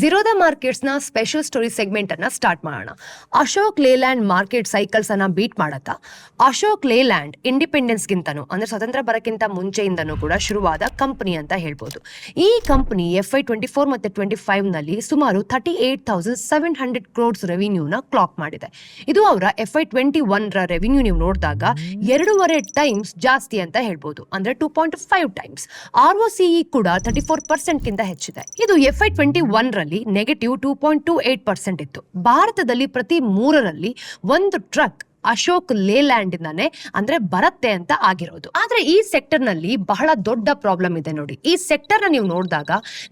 ಝೀರೋದ ಮಾರ್ಕೆಟ್ಸ್ನ special story segment ಅನ್ನ start ಮಾಡೋಣ. ಅಶೋಕ್ ಲೇಲ್ಯಾಂಡ್ ಮಾರ್ಕೆಟ್ ಸೈಕಲ್ಸ್ ಅನ್ನ ಬೀಟ್ ಮಾಡತ್ತಾ. ಅಶೋಕ್ ಲೇಲ್ಯಾಂಡ್ ಇಂಡಿಪೆಂಡೆನ್ಸ್ ಗಿಂತನೂ, ಅಂದ್ರೆ ಸ್ವತಂತ್ರ ಬರಕ್ಕಿಂತ ಮುಂಚೆಯಿಂದನೂ ಕೂಡ ಶುರುವಾದ ಕಂಪನಿ ಅಂತ ಹೇಳ್ಬೋದು. ಈ company F I twenty four ಮತ್ತೆ ಟ್ವೆಂಟಿ ಫೈವ್ನಲ್ಲಿ ಸುಮಾರು thirty eight thousand seven hundred crores ರೆವಿನ್ಯೂನ clock ಮಾಡಿದೆ. ಇದು ಅವರ ಎಫ್ ಐ ಟ್ವೆಂಟಿ ಒನ್ ರ ರೆವಿನ್ಯೂ ನೀವು ನೋಡಿದಾಗ ಎರಡೂವರೆ ಟೈಮ್ಸ್ ಜಾಸ್ತಿ ಅಂತ ಹೇಳ್ಬೋದು. ಅಂದ್ರೆ two point five times R O CE ಕೂಡ ತರ್ಟಿ ಫೋರ್ ಪರ್ಸೆಂಟ್ ಗಿಂತ ಹೆಚ್ಚಿದೆ. ಇದು ಎಫ್ ಐ ಟ್ವೆಂಟಿ ಒನ್ ರಲ್ಲಿ negative two point two eight percent ಇತ್ತು. ಭಾರತದಲ್ಲಿ ಪ್ರತಿ ಮೂರರಲ್ಲಿ ಒಂದು ಟ್ರಕ್ ಅಶೋಕ್ ಲೇಲ್ಯಾಂಡ್ ಇಂದಾನೆ ಅಂದ್ರೆ ಬರತ್ತೆ ಅಂತ ಆಗಿರೋದು. ಆದ್ರೆ ಈ ಸೆಕ್ಟರ್ನಲ್ಲಿ ಬಹಳ ದೊಡ್ಡ ಪ್ರಾಬ್ಲಮ್ ಇದೆ ನೋಡಿ. ಈ ಸೆಕ್ಟರ್ ನೀವು ನೋಡಿದಾಗ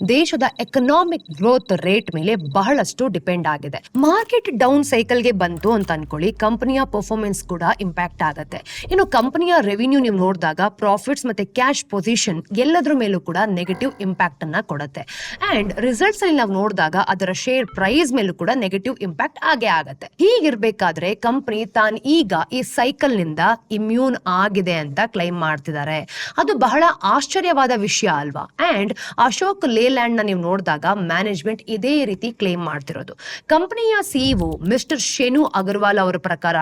ದೇಶದ ಎಕನಾಮಿಕ್ ಗ್ರೋತ್ ರೇಟ್ ಮೇಲೆ ಬಹಳಷ್ಟು ಡಿಪೆಂಡ್ ಆಗಿದೆ. ಮಾರ್ಕೆಟ್ ಡೌನ್ ಸೈಕಲ್ಗೆ ಬಂತು ಅಂತ ಅನ್ಕೊಳ್ಳಿ, ಕಂಪನಿಯ ಪರ್ಫಾರ್ಮೆನ್ಸ್ ಕೂಡ ಇಂಪ್ಯಾಕ್ಟ್ ಆಗುತ್ತೆ. ಇನ್ನು ಕಂಪನಿಯ ರೆವಿನ್ಯೂ ನೀವು ನೋಡಿದಾಗ ಪ್ರಾಫಿಟ್ಸ್ ಮತ್ತೆ ಕ್ಯಾಶ್ ಪೊಸಿಷನ್ ಎಲ್ಲದ್ರ ಮೇಲೂ ಕೂಡ ನೆಗೆಟಿವ್ ಇಂಪ್ಯಾಕ್ಟ್ ಅನ್ನ ಕೊಡುತ್ತೆ. ಅಂಡ್ ರಿಸಲ್ಟ್ಸ್ ಅಲ್ಲಿ ನಾವು ನೋಡಿದಾಗ ಅದರ ಶೇರ್ ಪ್ರೈಸ್ ಮೇಲೂ ಕೂಡ ನೆಗೆಟಿವ್ ಇಂಪ್ಯಾಕ್ಟ್ ಆಗೇ ಆಗುತ್ತೆ. ಹೀಗಿರ್ಬೇಕಾದ್ರೆ ಕಂಪನಿ ತಾನು ಈಗ ಈ ಸೈಕಲ್ನಿಂದ ಇಮ್ಯೂನ್ ಆಗಿದೆ ಅಂತ ಕ್ಲೈಮ್ ಮಾಡ್ತಿದ್ದಾರೆ. ಅದು ಬಹಳ ಆಶ್ಚರ್ಯವಾದ ವಿಷಯ ಅಲ್ವಾ? ಅಂಡ್ ಅಶೋಕ್ ಲೇಲ್ಯಾಂಡ್ನ ನೀವು ನೋಡಿದಾಗ ಮ್ಯಾನೇಜ್ಮೆಂಟ್ ಇದೇ ರೀತಿ ಕ್ಲೈಮ್ ಮಾಡ್ತಿರೋದು. ಕಂಪನಿಯ ಸಿಇಒ ಮಿಸ್ಟರ್ ಶೆನು ಅಗರ್ವಾಲ್ ಅವರ ಪ್ರಕಾರ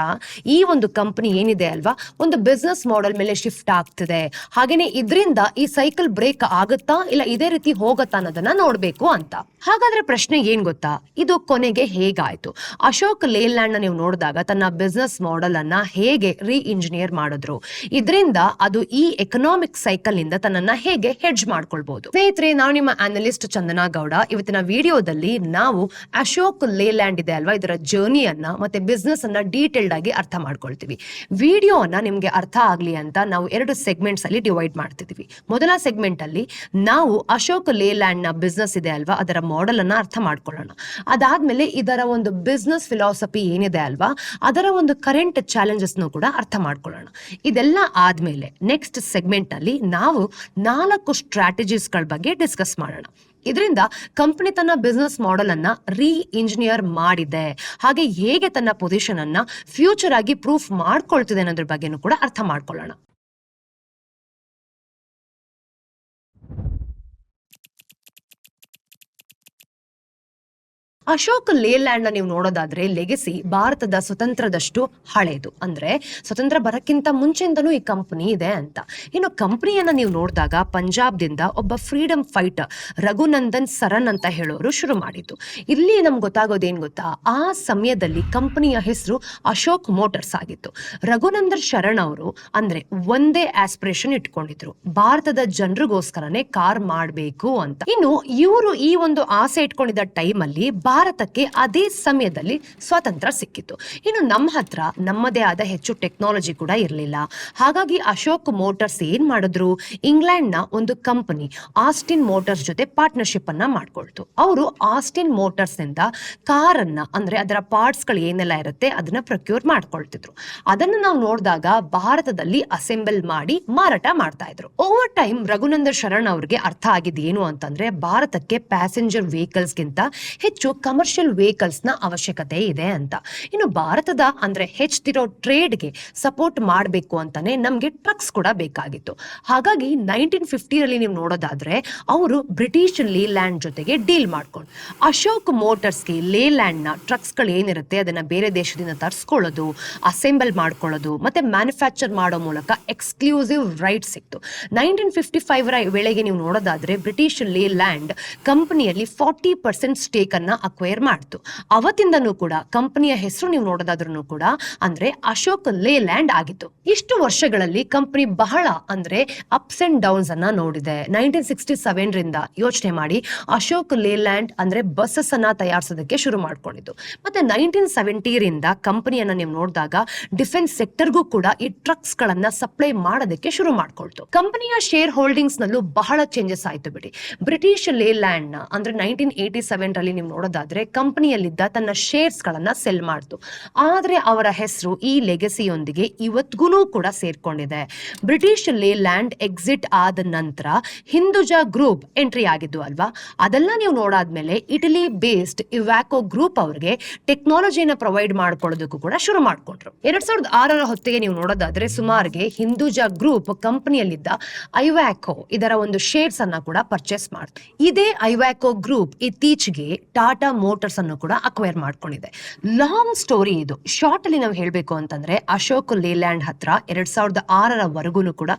ಈ ಒಂದು ಕಂಪನಿ ಏನಿದೆ ಅಲ್ವಾ? ಒಂದು ಬಿಸ್ನೆಸ್ ಮಾಡೆಲ್ ಮೇಲೆ ಶಿಫ್ಟ್ ಆಗ್ತಿದೆ. ಹಾಗೇನೆ ಇದರಿಂದ ಈ ಸೈಕಲ್ ಬ್ರೇಕ್ ಆಗುತ್ತಾ ಇಲ್ಲ ಇದೇ ರೀತಿ ಹೋಗುತ್ತಾ ಅನ್ನೋದನ್ನ ನೋಡ್ಬೇಕು ಅಂತ. ಹಾಗಾದ್ರೆ ಪ್ರಶ್ನೆ ಏನ್ ಗೊತ್ತಾ? ಇದು ಕೊನೆಗೆ ಹೇಗಾಯ್ತು? ಅಶೋಕ್ ಲೇಲ್ಯಾಂಡ್ನ ನೀವು ನೋಡಿದಾಗ ತನ್ನ ಬಿಸ್ನೆಸ್ ಮಾಡೆಲ್ ಅನ್ನ ಹೇಗೆ ರೀ ಇಂಜಿನಿಯರ್ ಮಾಡಿದ್ರು. ಇದರಿಂದ ಅದು ಈ ಎಕನಾಮಿಕ್ ಸೈಕಲ್ ಇಂದ ತನ್ನನ್ನ ಹೇಗೆ ಹೆಡ್ಜ್ ಮಾಡ್ಕೊಳ್ಬಹುದು ಸ್ನೇಹಿತರೆ, ನಾವು ನಿಮ್ಮ ಅನಲಿಸ್ಟ್ ಚಂದನಾ ಗೌಡ. ಇವತ್ತಿನ ವಿಡಿಯೋದಲ್ಲಿ ನಾವು ಅಶೋಕ್ ಲೇಲ್ಯಾಂಡ್ ಇದೆ ಅಲ್ವಾ? ಇದರ ಜರ್ನಿಯನ್ನ ಮತ್ತೆ ಬಿಸ್ನೆಸ್ ಅನ್ನ ಡೀಟೇಲ್ಡ್ ಆಗಿ ಅರ್ಥ ಮಾಡ್ಕೊಳ್ತೀವಿ. ವಿಡಿಯೋನ ನಿಮ್ಗೆ ಅರ್ಥ ಆಗ್ಲಿ ಅಂತ ನಾವು ಎರಡು ಸೆಗ್ಮೆಂಟ್ಸ್ ಅಲ್ಲಿ ಡಿವೈಡ್ ಮಾಡ್ತಿದೀವಿ. ಮೊದಲ ಸೆಗ್ಮೆಂಟ್ ಅಲ್ಲಿ ನಾವು ಅಶೋಕ್ ಲೇಲ್ಯಾಂಡ್ನ ಬಿಸ್ನೆಸ್ ಇದೆ ಅಲ್ವಾ? ಅದರ ಮಾಡೆಲ್ ಅನ್ನ ಅರ್ಥ ಮಾಡ್ಕೊಳ್ಳೋಣ. ಅದಾದ್ಮೇಲೆ ಇದರ ಒಂದು ಬಿಸ್ನೆಸ್ ಫಿಲಾಸಫಿ ಏನಿದೆ ಅಲ್ವಾ? ಅದರ ಒಂದು ಕರೆಂಟ್ ಚಾಲೆಂಜಸ್ ಕೂಡ ಅರ್ಥ ಮಾಡ್ಕೊಳ್ಳೋಣ. ಇದೆಲ್ಲ ಆದಮೇಲೆ ನೆಕ್ಸ್ಟ್ ಸೆಗ್ಮೆಂಟ್ ಅಲ್ಲಿ ನಾವು ನಾಲ್ಕು ಸ್ಟ್ರಾಟಜೀಸ್ಗಳ ಬಗ್ಗೆ ಡಿಸ್ಕಸ್ ಮಾಡೋಣ. ಇದರಿಂದ ಕಂಪನಿ ತನ್ನ ಬಿಸ್ನೆಸ್ ಮಾಡೆಲ್ ಅನ್ನ ರೀ ಇಂಜಿನಿಯರ್ ಮಾಡಿದೆ. ಹಾಗೆ ಹೇಗೆ ತನ್ನ ಪೊಸಿಷನ್ ಅನ್ನ ಫ್ಯೂಚರ್ ಆಗಿ ಪ್ರೂಫ್ ಮಾಡ್ಕೊಳ್ತಿದೆ ಅನ್ನೋದ್ರ ಬಗ್ಗೆನೂ ಕೂಡ ಅರ್ಥ ಮಾಡ್ಕೊಳ್ಳೋಣ. ಅಶೋಕ್ ಲೇಲ್ಯಾಂಡ್ನ ನೀವು ನೋಡೋದಾದ್ರೆ ಲೆಗೆಸಿ ಭಾರತದ ಸ್ವತಂತ್ರದಷ್ಟು ಹಳೇದು. ಅಂದ್ರೆ ಸ್ವತಂತ್ರ ಬರಕ್ಕಿಂತ ಮುಂಚೆಯಿಂದನೂ ಈ ಕಂಪನಿ ಇದೆ ಅಂತ. ಇನ್ನು ಕಂಪನಿಯನ್ನ ನೀವು ನೋಡಿದಾಗ ಪಂಜಾಬ್ದಿಂದ ಒಬ್ಬ ಫ್ರೀಡಮ್ ಫೈಟರ್ ರಘುನಂದನ್ ಸರನ್ ಅಂತ ಹೇಳೋರು ಶುರು ಮಾಡಿದ್ದು. ಇಲ್ಲಿ ನಮ್ಗೆ ಗೊತ್ತಾಗೋದೇನ್ ಗೊತ್ತಾ? ಆ ಸಮಯದಲ್ಲಿ ಕಂಪನಿಯ ಹೆಸರು ಅಶೋಕ್ ಮೋಟರ್ಸ್ ಆಗಿತ್ತು. ರಘುನಂದನ್ ಶರಣ್ ಅವರು ಅಂದ್ರೆ ಒಂದೇ ಆಸ್ಪಿರೇಷನ್ ಇಟ್ಕೊಂಡಿದ್ರು. ಭಾರತದ ಜನರಿಗೋಸ್ಕರನೇ ಕಾರ್ ಮಾಡಬೇಕು ಅಂತ. ಇನ್ನು ಇವರು ಈ ಒಂದು ಆಸೆ ಇಟ್ಕೊಂಡಿದ್ದ ಟೈಮಲ್ಲಿ ಭಾರತಕ್ಕೆ ಅದೇ ಸಮಯದಲ್ಲಿ ಸ್ವಾತಂತ್ರ್ಯ ಸಿಕ್ಕಿತ್ತು ಇನ್ನು ನಮ್ಮ ಹತ್ರ ನಮ್ಮದೇ ಆದ ಹೆಚ್ಚು ಟೆಕ್ನಾಲಜಿ ಕೂಡ ಇರಲಿಲ್ಲ. ಹಾಗಾಗಿ ಅಶೋಕ್ ಮೋಟರ್ಸ್ ಏನ್ ಮಾಡಿದ್ರು? ಇಂಗ್ಲೆಂಡ್ನ ಒಂದು ಕಂಪನಿ ಆಸ್ಟಿನ್ ಮೋಟರ್ಸ್ ಜೊತೆ ಪಾರ್ಟ್ನರ್ಶಿಪ್ ಅನ್ನ ಮಾಡ್ಕೊಳ್ತು. ಅವರು ಆಸ್ಟಿನ್ ಮೋಟಾರ್ಸ್ನಿಂದ ಕಾರನ್ನ ಅಂದ್ರೆ ಅದರ ಪಾರ್ಟ್ಸ್ಗಳು ಏನೆಲ್ಲ ಇರುತ್ತೆ ಅದನ್ನ ಪ್ರೊಕ್ಯೂರ್ ಮಾಡ್ಕೊಳ್ತಿದ್ರು. ಅದನ್ನ ನಾವು ನೋಡಿದಾಗ ಭಾರತದಲ್ಲಿ ಅಸೆಂಬಲ್ ಮಾಡಿ ಮಾರಾಟ ಮಾಡ್ತಾ ಇದ್ರು. ಓವರ್ ಟೈಮ್ ರಘುನಂದ ಶರಣ್ ಅವ್ರಿಗೆ ಅರ್ಥ ಆಗಿದ್ದು ಏನು ಅಂತಂದ್ರೆ, ಭಾರತಕ್ಕೆ ಪ್ಯಾಸೆಂಜರ್ ವೆಹಿಕಲ್ಸ್ ಗಿಂತ ಹೆಚ್ಚು ಕಮರ್ಷಿಯಲ್ ವೆಹಿಕಲ್ಸ್ನ ಅವಶ್ಯಕತೆ ಇದೆ ಅಂತ. ಇನ್ನು ಭಾರತದ ಅಂದ್ರೆ ಹೆಚ್ಚುತ್ತಿರೋ ಟ್ರೇಡ್ಗೆ ಸಪೋರ್ಟ್ ಮಾಡಬೇಕು ಅಂತಾನೆ ನಮಗೆ ಟ್ರಕ್ಸ್ ಕೂಡ ಬೇಕಾಗಿತ್ತು. ಹಾಗಾಗಿ ನೈನ್ಟೀನ್ ಫಿಫ್ಟಿಯಲ್ಲಿ ನೀವು ನೋಡೋದಾದ್ರೆ ಅವರು ಬ್ರಿಟಿಷ್ ಲೇಲ್ಯಾಂಡ್ ಜೊತೆಗೆ ಡೀಲ್ ಮಾಡ್ಕೊಂಡು ಅಶೋಕ್ ಮೋಟರ್ಸ್ಗೆ ಲೇಲ್ಯಾಂಡ್ನ ನ ಟ್ರಕ್ಸ್ಗಳು ಏನಿರುತ್ತೆ ಅದನ್ನ ಬೇರೆ ದೇಶದಿಂದ ತರಿಸ್ಕೊಳ್ಳೋದು ಅಸೆಂಬಲ್ ಮಾಡ್ಕೊಳ್ಳೋದು, ಮತ್ತೆ ಮ್ಯಾನುಫ್ಯಾಕ್ಚರ್ ಮಾಡೋ ಮೂಲಕ ಎಕ್ಸ್ಕ್ಲೂಸಿವ್ ರೈಟ್ ಸಿಕ್ತು. ನೈನ್ಟೀನ್ ಫಿಫ್ಟಿ ಫೈವ್ ರ ವೇಳೆಗೆ ನೀವು ನೋಡೋದಾದ್ರೆ ಬ್ರಿಟಿಷ್ ಲೇಲ್ಯಾಂಡ್ ಕಂಪನಿಯಲ್ಲಿ ಫಾರ್ಟಿ ಪರ್ಸೆಂಟ್ ಸ್ಟೇಕ್ ಅನ್ನ ಅಕ್ವೈರ್ ಮಾಡ್ತು. ಅವತ್ತಿಂದನೂ ಕೂಡ ಕಂಪನಿಯ ಹೆಸರು ನೀವು ನೋಡೋದಾದ್ರೂ ಕೂಡ ಅಂದ್ರೆ ಅಶೋಕ್ ಲೇಲ್ಯಾಂಡ್ ಆಗಿತ್ತು. ಇಷ್ಟು ವರ್ಷಗಳಲ್ಲಿ ಕಂಪನಿ ಬಹಳ ಅಂದ್ರೆ ಅಪ್ಸ್ ಅಂಡ್ ಡೌನ್ಸ್ ಅನ್ನ ನೋಡಿದೆ. ನೈನ್ಟೀನ್ ಸಿಕ್ಸ್ಟಿ ಸೆವೆನ್ ರಿಂದ ಯೋಚನೆ ಮಾಡಿ ಅಶೋಕ್ ಲೇಲ್ಯಾಂಡ್ ಅಂದ್ರೆ ಬಸ್ಸಸ್ ಅನ್ನ ತಯಾರಿಸೋದಕ್ಕೆ ಶುರು ಮಾಡ್ಕೊಂಡಿದ್ದು. ಮತ್ತೆ ನೈನ್ಟೀನ್ ಸೆವೆಂಟಿರಿಂದ ಕಂಪನಿಯನ್ನ ನೀವು ನೋಡಿದಾಗ ಡಿಫೆನ್ಸ್ ಸೆಕ್ಟರ್ಗೂ ಕೂಡ ಈ ಟ್ರಕ್ಸ್ ಗಳನ್ನ ಸಪ್ಲೈ ಮಾಡೋದಕ್ಕೆ ಶುರು ಮಾಡ್ಕೊಳ್ತು. ಕಂಪನಿಯ ಶೇರ್ ಹೋಲ್ಡಿಂಗ್ಸ್ ನಲ್ಲೂ ಬಹಳ ಚೇಂಜಸ್ ಆಯ್ತು ಬಿಡಿ. ಬ್ರಿಟಿಷ್ ಲೇಲ್ಯಾಂಡ್ನ ಅಂದ್ರೆ ನೈನ್ಟೀನ್ ಏಟಿ ಸೆವೆನ್ ರಲ್ಲಿ ನೀವು ನೋಡೋದಾದ್ರೆ ನೋಡೋದಾದ್ರೆ ಕಂಪನಿಯಲ್ಲಿದ್ದ ತನ್ನ ಶೇರ್ಸ್ ಗಳನ್ನ ಸೆಲ್ ಮಾಡ್ತು. ಆದ್ರೆ ಅವರ ಹೆಸರು ಈ ಲೆಗಸಿಯೊಂದಿಗೆ ಇವತ್ಗೂ ಕೂಡ ಸೇರ್ಕೊಂಡಿದೆ. ಬ್ರಿಟಿಷ್ ಲ್ಯಾಂಡ್ ಎಕ್ಸಿಟ್ ಆದ ನಂತರ ಹಿಂದುಜಾ ಗ್ರೂಪ್ ಎಂಟ್ರಿ ಆಗಿದ್ದು ಅಲ್ವಾ? ಅದೆಲ್ಲ ನೀವು ನೋಡಾದ್ಮೇಲೆ ಇಟಲಿ ಬೇಸ್ಡ್ ಇವ್ಯಾಕೋ ಗ್ರೂಪ್ ಅವ್ರಿಗೆ ಟೆಕ್ನಾಲಜಿನ ಪ್ರೊವೈಡ್ ಮಾಡ್ಕೊಳ್ಳೋದಕ್ಕೂ ಕೂಡ ಶುರು ಮಾಡ್ಕೊಂಡ್ರು ಎರಡ್ ಸಾವಿರದ ಆರರ ಹೊತ್ತಿಗೆ ನೀವು ನೋಡೋದಾದ್ರೆ ಸುಮಾರಿಗೆ ಹಿಂದೂಜಾ ಗ್ರೂಪ್ ಕಂಪನಿಯಲ್ಲಿದ್ದ ಐವ್ಯಾಕೋ ಇದರ ಒಂದು ಶೇರ್ಸ್ ಅನ್ನ ಕೂಡ ಪರ್ಚೇಸ್ ಮಾಡ್ತು. ಇದೇ ಐವ್ಯಾಕೋ ಗ್ರೂಪ್ ಇತ್ತೀಚೆಗೆ ಟಾಟಾ ಮೋಟಾರ್ಸ್ ಅನ್ನು ಕೂಡ ಅಕ್ವೈರ್ ಮಾಡ್ಕೊಂಡಿದೆ. ಲಾಂಗ್ ಸ್ಟೋರಿ ಇದು. ಶಾರ್ಟ್ ಅಲ್ಲಿ ನಾವು ಹೇಳಬೇಕು ಅಂತಂದ್ರೆ ಅಶೋಕ್ ಲೇಲ್ಯಾಂಡ್ ಹತ್ರ ಎರಡ್ ಸಾವಿರದ ಆರರವರೆಗೂ ಕೂಡ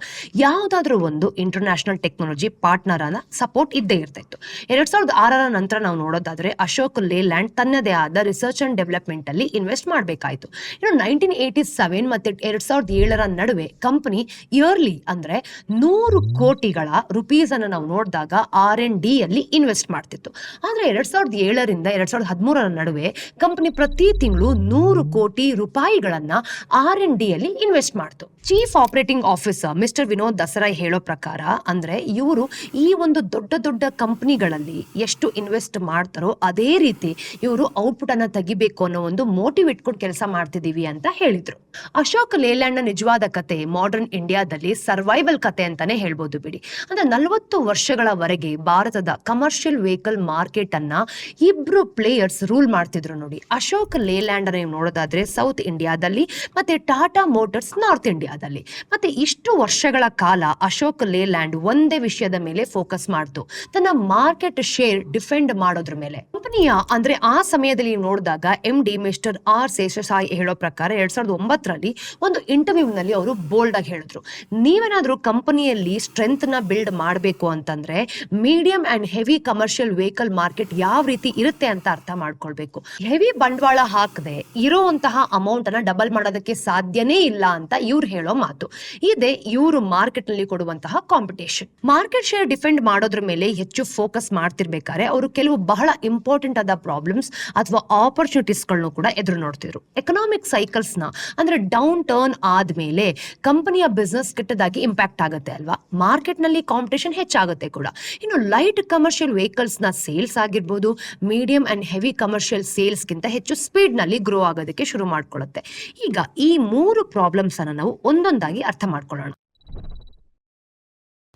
ಯಾವ್ದಾದ್ರೂ ಒಂದು ಇಂಟರ್ನ್ಯಾಷನಲ್ ಟೆಕ್ನಾಲಜಿ ಪಾರ್ಟ್ನರ್ ಅನ್ನ ಸಪೋರ್ಟ್ ಇದ್ದೇ ಇರ್ತಿತ್ತು. ಎರಡ್ ಸಾವಿರದ ಆರರ ನಂತರ ನಾವು ನೋಡೋದಾದ್ರೆ ಅಶೋಕ್ ಲೇಲ್ಯಾಂಡ್ ತನ್ನದೇ ಆದ ರಿಸರ್ಚ್ ಅಂಡ್ ಡೆವಲಪ್ಮೆಂಟ್ ಅಲ್ಲಿ ಇನ್ವೆಸ್ಟ್ ಮಾಡಬೇಕಾಯಿತು. ಇನ್ನು ನೈನ್ಟೀನ್ ಏಯ್ಟಿ ಸೆವೆನ್ ಮತ್ತೆ ಎರಡ್ ಸಾವಿರದ ಏಳರ ನಡುವೆ ಕಂಪನಿ ಇಯರ್ಲಿ ಅಂದ್ರೆ ನೂರು ಕೋಟಿಗಳ ರುಪೀಸ್ ಅನ್ನು ನಾವು ನೋಡಿದಾಗ ಆರ್ ಎನ್ ಡಿ ಅಲ್ಲಿ ಇನ್ವೆಸ್ಟ್ ಮಾಡ್ತಿತ್ತು. ಆದ್ರೆ ಎರಡ್ ಸಾವಿರದ ಏಳರಿಂದ ಎರಡ್ ಸಾವಿರದ ಹದಿಮೂರರ ನಡುವೆ ಕಂಪನಿ ಪ್ರತಿ ತಿಂಗಳು ನೂರು ಕೋಟಿ ರೂಪಾಯಿಗಳನ್ನ ಆರ್ ಎನ್ ಡಿ ಅಲ್ಲಿ ಇನ್ವೆಸ್ಟ್ ಮಾಡ್ತು. Chief operating officer mister Vinod Dasari ಹೇಳೋ ಪ್ರಕಾರ ಅಂದ್ರೆ ಇವರು ಈ ಒಂದು ದೊಡ್ಡ ದೊಡ್ಡ ಕಂಪ್ನಿಗಳಲ್ಲಿ ಎಷ್ಟು ಇನ್ವೆಸ್ಟ್ ಮಾಡ್ತಾರೋ ಅದೇ ರೀತಿ ಇವರು ಔಟ್ಪುಟ್ ಅನ್ನ ತೆಗಿಬೇಕು ಅನ್ನೋ ಒಂದು ಮೋಟಿವ್ ಇಟ್ಕೊಂಡು ಕೆಲಸ ಮಾಡ್ತಿದೀವಿ ಅಂತ ಹೇಳಿದ್ರು. ಅಶೋಕ್ ಲೇಲ್ಯಾಂಡ್ನ ನಿಜವಾದ ಕತೆ ಮಾಡರ್ನ್ ಇಂಡಿಯಾದಲ್ಲಿ ಸರ್ವೈವಲ್ ಕತೆ ಅಂತಾನೆ ಹೇಳ್ಬೋದು ಬಿಡಿ. ಅಂದ್ರೆ ನಲವತ್ತು ವರ್ಷಗಳವರೆಗೆ ಭಾರತದ ಕಮರ್ಷಿಯಲ್ ವೆಹಿಕಲ್ ಮಾರ್ಕೆಟ್ ಅನ್ನ ಇಬ್ರು ಪ್ಲೇಯರ್ಸ್ ರೂಲ್ ಮಾಡ್ತಿದ್ರು ನೋಡಿ. ಅಶೋಕ್ ಲೇಲ್ಯಾಂಡ್ ನೀವು ನೋಡೋದಾದ್ರೆ ಸೌತ್ ಇಂಡಿಯಾದಲ್ಲಿ ಮತ್ತೆ ಟಾಟಾ ಮೋಟರ್ಸ್ ನಾರ್ತ್ ಇಂಡಿಯಾದಲ್ಲಿ ಮತ್ತೆ ಇಷ್ಟು ವರ್ಷಗಳ ಕಾಲ ಅಶೋಕ್ ಲೇಲ್ಯಾಂಡ್ ಒಂದೇ ವಿಷಯದ ಮೇಲೆ ಫೋಕಸ್ ಮಾಡ್ತು. ತನ್ನ ಮಾರ್ಕೆಟ್ ಶೇರ್ ಡಿಫೆಂಡ್ ಮಾಡೋದ್ರ ಮೇಲೆ. ಕಂಪನಿಯ ಅಂದ್ರೆ ಆ ಸಮಯದಲ್ಲಿ ನೋಡಿದಾಗ M D mister R Seshasayee ಹೇಳೋ ಪ್ರಕಾರ ಎರಡ್ ಸಾವಿರದ ಒಂಬತ್ತರಲ್ಲಿ ಒಂದು ಇಂಟರ್ವ್ಯೂ ನಲ್ಲಿ ಅವರು ಬೋಲ್ಡ್ ಆಗಿ ಹೇಳಿದ್ರು. ನೀವೇನಾದ್ರೂ ಕಂಪನಿಯಲ್ಲಿ ಸ್ಟ್ರೆಂತ್ನ ಬಿಲ್ಡ್ ಮಾಡಬೇಕು ಅಂತಂದ್ರೆ medium and heavy commercial vehicle market ಯಾವ ರೀತಿ ಇರುತ್ತೆ ಅಂತ ಅರ್ಥ ಮಾಡ್ಕೊಳ್ಬೇಕು. ಹೆವಿ ಬಂಡವಾಳ ಹಾಕದೆ ಇರುವಂತಹ ಅಮೌಂಟ್ ಅನ್ನ ಡಬಲ್ ಮಾಡೋದಕ್ಕೆ ಸಾಧ್ಯನೇ ಇಲ್ಲ ಅಂತ ಇವ್ರು ಹೇಳೋ ಮಾತು. ಇದೆ ಇವರು ಮಾರ್ಕೆಟ್ನಲ್ಲಿ ಕೊಡುವಂತಹ ಕಾಂಪಿಟೇಷನ್ ಮಾರ್ಕೆಟ್ ಶೇರ್ ಡಿಫೆಂಡ್ ಮಾಡೋದ್ರ ಮೇಲೆ ಹೆಚ್ಚು ಫೋಕಸ್ ಮಾಡ್ತಿರ್ಬೇಕಾದ್ರೆ ಅವರು ಕೆಲವು ಬಹಳ ಇಂಪಾರ್ಟೆಂಟ್ ಆದ ಪ್ರಾಬ್ಲಮ್ಸ್ ಅಥವಾ ಆಪರ್ಚುನಿಟೀಸ್ಗಳನ್ನು ಕೂಡ ಎದುರು ನೋಡ್ತಿದ್ರು. ಎಕನಾಮಿಕ್ ಸೈಕಲ್ಸ್ನ ಅಂದ್ರೆ ಡೌನ್ ಟರ್ನ್ ಆದ್ಮೇಲೆ ಕಂಪನಿಯ ಬಿಸ್ನೆಸ್ ಕೆಟ್ಟದಾಗಿ ಇಂಪ್ಯಾಕ್ಟ್ ಆಗುತ್ತೆ ಅಲ್ವಾ? ಮಾರ್ಕೆಟ್ನಲ್ಲಿ ಕಾಂಪಿಟೇಷನ್ ಹೆಚ್ಚಾಗುತ್ತೆ ಕೂಡ. ಇನ್ನು ಲೈಟ್ ಕಮರ್ಷಿಯಲ್ ವೆಹಿಕಲ್ಸ್ನ ಸೇಲ್ಸ್ ಆಗಿರ್ಬೋದು medium and heavy commercial sales ಗಿಂತ ಹೆಚ್ಚು ಸ್ಪೀಡ್ನಲ್ಲಿ ಗ್ರೋ ಆಗೋದಕ್ಕೆ ಶುರು ಮಾಡ್ಕೊಳ್ಳುತ್ತೆ ಈಗ ಈ ಮೂರು ಪ್ರಾಬ್ಲಮ್ಸ್ ಅನ್ನ ನಾವು ಒಂದೊಂದಾಗಿ ಅರ್ಥ ಮಾಡ್ಕೊಳ್ಳೋಣ.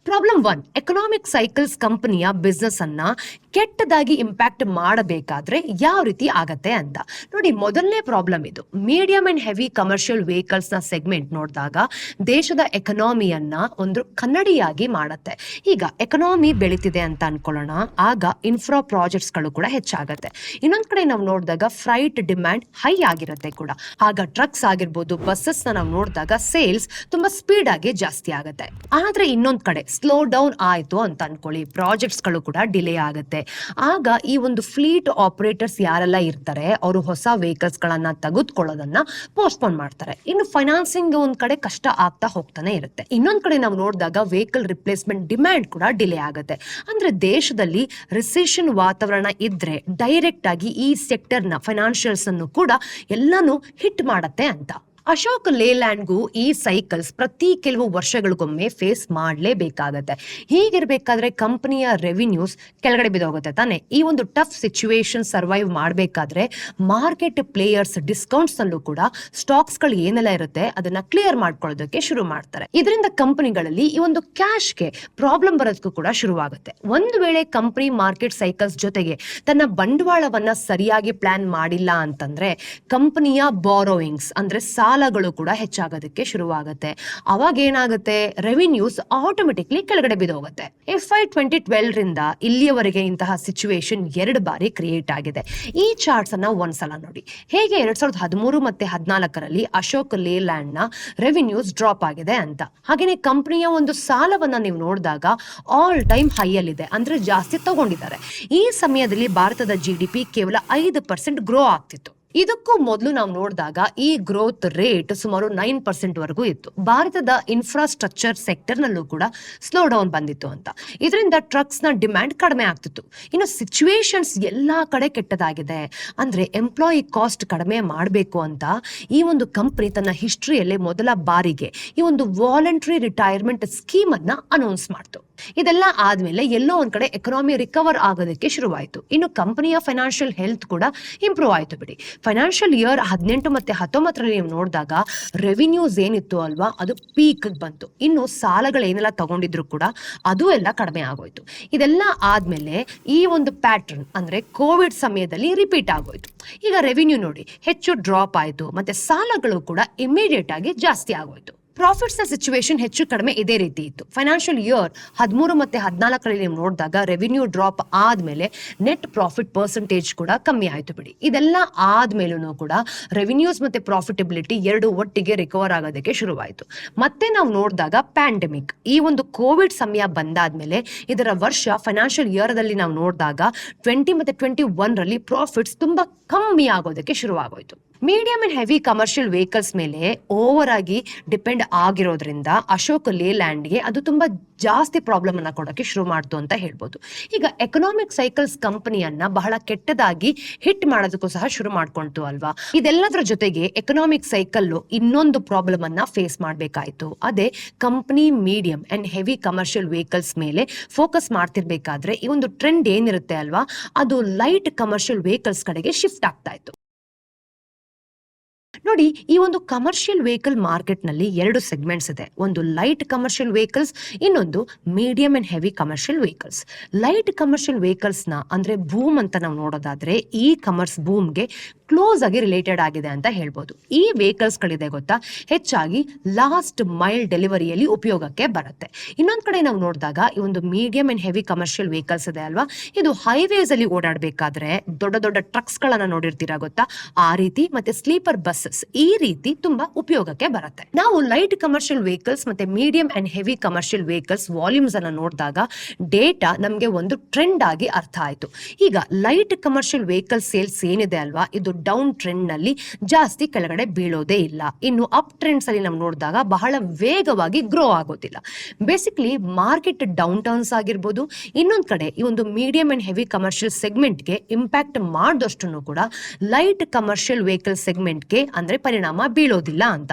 ಪ್ರಾಬ್ಲಮ್ ಒನ್ ಎಕನಾಮಿಕ್ ಸೈಕಲ್ಸ್ ಕಂಪನಿಯ ಬಿಸ್ನೆಸ್ ಅನ್ನ ಕೆಟ್ಟದಾಗಿ ಇಂಪ್ಯಾಕ್ಟ್ ಮಾಡಬೇಕಾದ್ರೆ ಯಾವ ರೀತಿ ಆಗತ್ತೆ ಅಂತ. ನೋಡಿ, ಮೊದಲನೇ ಪ್ರಾಬ್ಲಮ್ ಇದು. ಮೀಡಿಯಂ ಅಂಡ್ ಹೆವಿ ಕಮರ್ಷಿಯಲ್ ವೆಹಿಕಲ್ಸ್ನ ಸೆಗ್ಮೆಂಟ್ ನೋಡಿದಾಗ ದೇಶದ ಎಕನಾಮಿಯನ್ನ ಒಂದು ಕನ್ನಡಿಯಾಗಿ ಮಾಡತ್ತೆ. ಈಗ ಎಕನಾಮಿ ಬೆಳೀತಿದೆ ಅಂತ ಅನ್ಕೊಳ್ಳೋಣ. ಆಗ ಇನ್ಫ್ರಾ ಪ್ರಾಜೆಕ್ಟ್ಸ್ಗಳು ಕೂಡ ಹೆಚ್ಚಾಗತ್ತೆ. ಇನ್ನೊಂದ್ ಕಡೆ ನಾವು ನೋಡಿದಾಗ ಫ್ರೈಟ್ ಡಿಮ್ಯಾಂಡ್ ಹೈ ಆಗಿರುತ್ತೆ ಕೂಡ. ಆಗ ಟ್ರಕ್ಸ್ ಆಗಿರ್ಬೋದು ಬಸ್ಸಸ್ ನಾವು ನೋಡಿದಾಗ ಸೇಲ್ಸ್ ತುಂಬಾ ಸ್ಪೀಡ್ ಆಗಿ ಜಾಸ್ತಿ ಆಗುತ್ತೆ. ಆದ್ರೆ ಇನ್ನೊಂದ್ ಕಡೆ ಸ್ಲೋ ಡೌನ್ ಆಯಿತು ಅಂತ ಅನ್ಕೊಳ್ಳಿ. ಪ್ರಾಜೆಕ್ಟ್ಸ್ಗಳು ಕೂಡ ಡಿಲೇ ಆಗುತ್ತೆ. ಆಗ ಈ ಒಂದು ಫ್ಲೀಟ್ ಆಪರೇಟರ್ಸ್ ಯಾರೆಲ್ಲ ಇರ್ತಾರೆ, ಅವರು ಹೊಸ ವೆಹಿಕಲ್ಸ್ಗಳನ್ನು ತೆಗೆದುಕೊಳ್ಳೋದನ್ನು ಪೋಸ್ಟ್ಪೋನ್ ಮಾಡ್ತಾರೆ. ಇನ್ನು ಫೈನಾನ್ಸಿಂಗ್ ಒಂದ್ ಕಡೆ ಕಷ್ಟ ಆಗ್ತಾ ಹೋಗ್ತಾನೆ ಇರುತ್ತೆ. ಇನ್ನೊಂದು ಕಡೆ ನಾವು ನೋಡಿದಾಗ ವೆಹಿಕಲ್ ರಿಪ್ಲೇಸ್ಮೆಂಟ್ ಡಿಮ್ಯಾಂಡ್ ಕೂಡ ಡಿಲೇ ಆಗುತ್ತೆ. ಅಂದ್ರೆ ದೇಶದಲ್ಲಿ ರಿಸೆಷನ್ ವಾತಾವರಣ ಇದ್ದರೆ ಡೈರೆಕ್ಟ್ ಆಗಿ ಈ ಸೆಕ್ಟರ್ನ ಫೈನಾನ್ಷಿಯಲ್ಸನ್ನು ಕೂಡ ಎಲ್ಲನೂ ಹಿಟ್ ಮಾಡುತ್ತೆ ಅಂತ. ಅಶೋಕ್ ಲೇಲ್ಯಾಂಡ್ಗೂ ಈ ಸೈಕಲ್ಸ್ ಪ್ರತಿ ಕೆಲವು ವರ್ಷಗಳಿಗೊಮ್ಮೆ ಫೇಸ್ ಮಾಡಲೇಬೇಕಾಗತ್ತೆ. ಹೀಗಿರ್ಬೇಕಾದ್ರೆ ಕಂಪನಿಯ ರೆವಿನ್ಯೂಸ್ ಕೆಳಗಡೆ ಬಿದ್ದೋಗುತ್ತೆ ತಾನೆ. ಈ ಒಂದು ಟಫ್ ಸಿಚುವೇಶನ್ ಸರ್ವೈವ್ ಮಾಡಬೇಕಾದ್ರೆ ಮಾರ್ಕೆಟ್ ಪ್ಲೇಯರ್ಸ್ ಡಿಸ್ಕೌಂಟ್ಸ್ ಅಲ್ಲೂ ಕೂಡ ಸ್ಟಾಕ್ಸ್ಗಳು ಏನೆಲ್ಲ ಇರುತ್ತೆ ಅದನ್ನ ಕ್ಲಿಯರ್ ಮಾಡ್ಕೊಳ್ಳೋದಕ್ಕೆ ಶುರು ಮಾಡ್ತಾರೆ. ಇದರಿಂದ ಕಂಪನಿಗಳಲ್ಲಿ ಈ ಒಂದು ಕ್ಯಾಶ್ಗೆ ಪ್ರಾಬ್ಲಮ್ ಬರೋದಕ್ಕೂ ಕೂಡ ಶುರುವಾಗುತ್ತೆ. ಒಂದು ವೇಳೆ ಕಂಪನಿ ಮಾರ್ಕೆಟ್ ಸೈಕಲ್ಸ್ ಜೊತೆಗೆ ತನ್ನ ಬಂಡವಾಳವನ್ನ ಸರಿಯಾಗಿ ಪ್ಲಾನ್ ಮಾಡಿಲ್ಲ ಅಂತಂದ್ರೆ ಕಂಪನಿಯ ಬಾರೋಯಿಂಗ್ಸ್ ಅಂದ್ರೆ ಸಾಲಗಳು ಕೂಡ ಹೆಚ್ಚಾಗೋದಕ್ಕೆ ಶುರುವಾಗುತ್ತೆ. ಅವಾಗ ಏನಾಗುತ್ತೆ? ರೆವಿನ್ಯೂಸ್ ಆಟೋಮೆಟಿಕ್ಲಿ ಕೆಳಗಡೆ ಬಿದ್ದೋಗುತ್ತೆ ಎಫ್ ಐ ಟ್ವೆಂಟಿ ಟ್ವೆಲ್ ರಿಂದ ಇಲ್ಲಿಯವರೆಗೆ ಇಂತಹ ಸಿಚುವೇಶನ್ ಎರಡು ಬಾರಿ ಕ್ರಿಯೇಟ್ ಆಗಿದೆ. ಈ ಚಾರ್ಟ್ಸ್ ಅನ್ನ ಒಂದ್ಸಲ ನೋಡಿ. ಹೇಗೆ ಎರಡ್ ಸಾವಿರದ ಹದಿಮೂರು ಮತ್ತೆ ಹದಿನಾಲ್ಕರಲ್ಲಿ ಅಶೋಕ್ ಲೇಲ್ಯಾಂಡ್ನ ರೆವಿನ್ಯೂಸ್ ಡ್ರಾಪ್ ಆಗಿದೆ ಅಂತ. ಹಾಗೇನೆ ಕಂಪನಿಯ ಒಂದು ಸಾಲವನ್ನ ನೀವು ನೋಡಿದಾಗ ಆಲ್ ಟೈಮ್ ಹೈ ಅಲ್ಲಿದೆ. ಅಂದ್ರೆ ಜಾಸ್ತಿ ತಗೊಂಡಿದ್ದಾರೆ. ಈ ಸಮಯದಲ್ಲಿ ಭಾರತದ ಜಿ ಡಿ ಪಿ ಕೇವಲ ಐದು ಪರ್ಸೆಂಟ್ ಗ್ರೋ ಆಗ್ತಿತ್ತು. ಇದಕ್ಕೂ ಮೊದಲು ನಾವು ನೋಡಿದಾಗ ಈ ಗ್ರೋತ್ ರೇಟ್ ಸುಮಾರು ನೈನ್ ಪರ್ಸೆಂಟ್ ವರೆಗೂ ಇತ್ತು. ಭಾರತದ ಇನ್ಫ್ರಾಸ್ಟ್ರಕ್ಚರ್ ಸೆಕ್ಟರ್ ನಲ್ಲೂ ಕೂಡ ಸ್ಲೋ ಡೌನ್ ಬಂದಿತ್ತು ಅಂತ. ಇದರಿಂದ ನ ಡಿಮ್ಯಾಂಡ್ ಕಡಿಮೆ ಆಗ್ತಿತ್ತು. ಇನ್ನು ಸಿಚುವೇಶನ್ಸ್ ಎಲ್ಲಾ ಕಡೆ ಕೆಟ್ಟದಾಗಿದೆ. ಅಂದ್ರೆ ಎಂಪ್ಲಾಯಿ ಕಾಸ್ಟ್ ಕಡಿಮೆ ಮಾಡಬೇಕು ಅಂತ ಈ ಒಂದು ಕಂಪ್ನಿ ತನ್ನ ಹಿಸ್ಟ್ರಿಯಲ್ಲೇ ಮೊದಲ ಬಾರಿಗೆ ಈ ಒಂದು ವಾಲಂಟ್ರಿ ರಿಟೈರ್ಮೆಂಟ್ ಸ್ಕೀಮ್ ಅನ್ನ ಅನೌನ್ಸ್ ಮಾಡ್ತು. ಇದೆಲ್ಲ ಆದ್ಮೇಲೆ ಎಲ್ಲೋ ಒಂದ್ ಕಡೆ ಎಕನಾಮಿ ರಿಕವರ್ ಆಗೋದಕ್ಕೆ ಶುರುವಾಯಿತು. ಇನ್ನು ಕಂಪನಿಯ ಫೈನಾನ್ಷಿಯಲ್ ಹೆಲ್ತ್ ಕೂಡ ಇಂಪ್ರೂವ್ ಆಯ್ತು ಬಿಡಿ. ಫೈನಾನ್ಷಿಯಲ್ ಇಯರ್ ಹದಿನೆಂಟು ಮತ್ತೆ ಹತ್ತೊಂಬತ್ತರಲ್ಲಿ ನೀವು ನೋಡಿದಾಗ ರೆವಿನ್ಯೂಸ್ ಏನಿತ್ತು ಅಲ್ವಾ, ಅದು ಪೀಕ್ ಬಂತು. ಇನ್ನು ಸಾಲಗಳು ಏನೆಲ್ಲ ತಗೊಂಡಿದ್ರು ಕೂಡ ಅದು ಎಲ್ಲ ಕಡಿಮೆ ಆಗೋಯ್ತು. ಇದೆಲ್ಲ ಆದಮೇಲೆ ಈ ಒಂದು ಪ್ಯಾಟರ್ನ್ ಅಂದ್ರೆ ಕೋವಿಡ್ ಸಮಯದಲ್ಲಿ ರಿಪೀಟ್ ಆಗೋಯ್ತು. ಈಗ ರೆವಿನ್ಯೂ ನೋಡಿ, ಹೆಚ್ಚು ಡ್ರಾಪ್ ಆಯಿತು, ಮತ್ತೆ ಸಾಲಗಳು ಕೂಡ ಇಮಿಡಿಯೇಟ್ ಆಗಿ ಜಾಸ್ತಿ ಆಗೋಯ್ತು. ಪ್ರಾಫಿಟ್ಸ್ನ ಸಿಚುವೇಶನ್ ಹೆಚ್ಚು ಕಡಿಮೆ ಇದೇ ರೀತಿ ಇತ್ತು. ಫೈನಾನ್ಷಿಯಲ್ ಇಯರ್ ಹದಿಮೂರು ಮತ್ತೆ ಹದಿನಾಲ್ಕರಲ್ಲಿ ನೀವು ನೋಡಿದಾಗ ರೆವಿನ್ಯೂ ಡ್ರಾಪ್ ಆದ್ಮೇಲೆ ನೆಟ್ ಪ್ರಾಫಿಟ್ ಪರ್ಸೆಂಟೇಜ್ ಕೂಡ ಕಮ್ಮಿ ಆಯಿತು ಬಿಡಿ. ಇದೆಲ್ಲ ಆದ್ಮೇಲೂ ಕೂಡ ರೆವಿನ್ಯೂಸ್ ಮತ್ತೆ ಪ್ರಾಫಿಟಬಿಲಿಟಿ ಎರಡು ಒಟ್ಟಿಗೆ ರಿಕವರ್ ಆಗೋದಕ್ಕೆ ಶುರುವಾಯಿತು. ಮತ್ತೆ ನಾವು ನೋಡಿದಾಗ ಪ್ಯಾಂಡಮಿಕ್ ಈ ಒಂದು ಕೋವಿಡ್ ಸಮಯ ಬಂದಾದ್ಮೇಲೆ ಇದರ ವರ್ಷ ಫೈನಾನ್ಷಿಯಲ್ ಇಯರ್ ಅಲ್ಲಿ ನಾವು ನೋಡಿದಾಗ ಟ್ವೆಂಟಿ ಮತ್ತೆ ಟ್ವೆಂಟಿ ಒನ್ ರಲ್ಲಿ ಪ್ರಾಫಿಟ್ಸ್ ತುಂಬಾ ಕಮ್ಮಿ ಆಗೋದಕ್ಕೆ ಶುರುವಾಗೋಯ್ತು. Medium and heavy commercial vehicles ಮೇಲೆ ಓವರ್ ಆಗಿ ಡಿಪೆಂಡ್ ಆಗಿರೋದ್ರಿಂದ ಅಶೋಕ್ ಲೇಲ್ಯಾಂಡ್ಗೆ ಅದು ತುಂಬಾ ಜಾಸ್ತಿ ಪ್ರಾಬ್ಲಮ್ ಅನ್ನ ಕೊಡೋಕೆ ಶುರು ಮಾಡ್ತು ಅಂತ ಹೇಳ್ಬೋದು. ಈಗ ಎಕನಾಮಿಕ್ ಸೈಕಲ್ಸ್ ಕಂಪನಿಯನ್ನ ಬಹಳ ಕೆಟ್ಟದಾಗಿ ಹಿಟ್ ಮಾಡೋದಕ್ಕೂ ಸಹ ಶುರು ಮಾಡ್ಕೊಂತು ಅಲ್ವಾ? ಇದೆಲ್ಲದರ ಜೊತೆಗೆ ಎಕನಾಮಿಕ್ ಸೈಕಲ್ ಇನ್ನೊಂದು ಪ್ರಾಬ್ಲಮ್ ಅನ್ನ ಫೇಸ್ ಮಾಡಬೇಕಾಯ್ತು. ಅದೇ company medium and heavy commercial vehicles ಮೇಲೆ ಫೋಕಸ್ ಮಾಡ್ತಿರ್ಬೇಕಾದ್ರೆ ಈ ಒಂದು ಟ್ರೆಂಡ್ ಏನಿರುತ್ತೆ ಅಲ್ವಾ? ಅದು ಲೈಟ್ ಕಮರ್ಷಿಯಲ್ ವೆಹಿಕಲ್ಸ್ ಕಡೆಗೆ ಶಿಫ್ಟ್ ಆಗ್ತಾ ಇತ್ತು. ನೋಡಿ, ಈ ಒಂದು ಕಮರ್ಷಿಯಲ್ ವೆಹಿಕಲ್ ಮಾರ್ಕೆಟ್ನಲ್ಲಿ ಎರಡು ಸೆಗ್ಮೆಂಟ್ಸ್ ಇದೆ. ಒಂದು ಲೈಟ್ ಕಮರ್ಷಿಯಲ್ ವೆಹಿಕಲ್ಸ್ ಇನ್ನೊಂದು medium and heavy commercial vehicles light commercial ವೆಹಿಕಲ್ಸ್ನ ಅಂದ್ರೆ ಬೂಮ್ ಅಂತ ನಾವು ನೋಡೋದಾದ್ರೆ ಈ ಕಮರ್ಸ್ ಬೂಮ್ಗೆ ಕ್ಲೋಸ್ ಆಗಿ ರಿಲೇಟೆಡ್ ಆಗಿದೆ ಅಂತ ಹೇಳ್ಬೋದು. ಈ ವೆಹಿಕಲ್ಸ್ಗಳಿದೆ ಗೊತ್ತಾ? ಹೆಚ್ಚಾಗಿ ಲಾಸ್ಟ್ ಮೈಲ್ ಡೆಲಿವರಿಯಲ್ಲಿ ಉಪಯೋಗಕ್ಕೆ ಬರುತ್ತೆ. ಇನ್ನೊಂದು ಕಡೆ ನಾವು ನೋಡಿದಾಗ ಈ ಒಂದು medium and heavy commercial vehicles ಇದೆ ಅಲ್ವಾ? ಇದು ಹೈವೇಸ್ ಅಲ್ಲಿ ಓಡಾಡಬೇಕಾದ್ರೆ ದೊಡ್ಡ ದೊಡ್ಡ ಟ್ರಕ್ಸ್ ಗಳನ್ನ ನೋಡಿರ್ತೀರಾ ಗೊತ್ತಾ? ಆ ರೀತಿ ಮತ್ತೆ ಸ್ಲೀಪರ್ ಬಸ್ಸಸ್ ಈ ರೀತಿ ತುಂಬಾ ಉಪಯೋಗಕ್ಕೆ ಬರುತ್ತೆ. ನಾವು ಲೈಟ್ ಕಮರ್ಷಿಯಲ್ ವೆಹಿಕಲ್ಸ್ ಮತ್ತೆ medium and heavy commercial vehicles volumes ಅನ್ನ ನೋಡಿದಾಗ ಡೇಟಾ ನಮಗೆ ಒಂದು ಟ್ರೆಂಡ್ ಆಗಿ ಅರ್ಥ ಆಯ್ತು. ಈಗ ಲೈಟ್ ಕಮರ್ಷಿಯಲ್ ವೆಹಿಕಲ್ ಸೇಲ್ಸ್ ಏನಿದೆ ಅಲ್ವಾ? ಇದು ಡೌನ್ ಟ್ರೆಂಡ್ನಲ್ಲಿ ಜಾಸ್ತಿ ಕೆಳಗಡೆ ಬೀಳೋದೇ ಇಲ್ಲ. ಇನ್ನು ಅಪ್ ಟ್ರೆಂಡ್ಸ್ ಅಲ್ಲಿ ನಾವು ನೋಡಿದಾಗ ಬಹಳ ವೇಗವಾಗಿ ಗ್ರೋ ಆಗೋದಿಲ್ಲ. ಬೇಸಿಕ್ಲಿ ಮಾರ್ಕೆಟ್ ಡೌನ್ ಟರ್ನ್ಸ್ ಆಗಿರ್ಬೋದು. ಇನ್ನೊಂದು ಕಡೆ ಈ ಒಂದು ಮೀಡಿಯಂ ಅಂಡ್ ಹೆವಿ ಕಮರ್ಷಿಯಲ್ ಸೆಗ್ಮೆಂಟ್ಗೆ ಇಂಪ್ಯಾಕ್ಟ್ ಮಾಡಿದಷ್ಟು ಕೂಡ ಲೈಟ್ ಕಮರ್ಷಿಯಲ್ ವೆಹಿಕಲ್ ಸೆಗ್ಮೆಂಟ್ಗೆ ಅಂದ್ರೆ ಪರಿಣಾಮ ಬೀಳೋದಿಲ್ಲ ಅಂತ.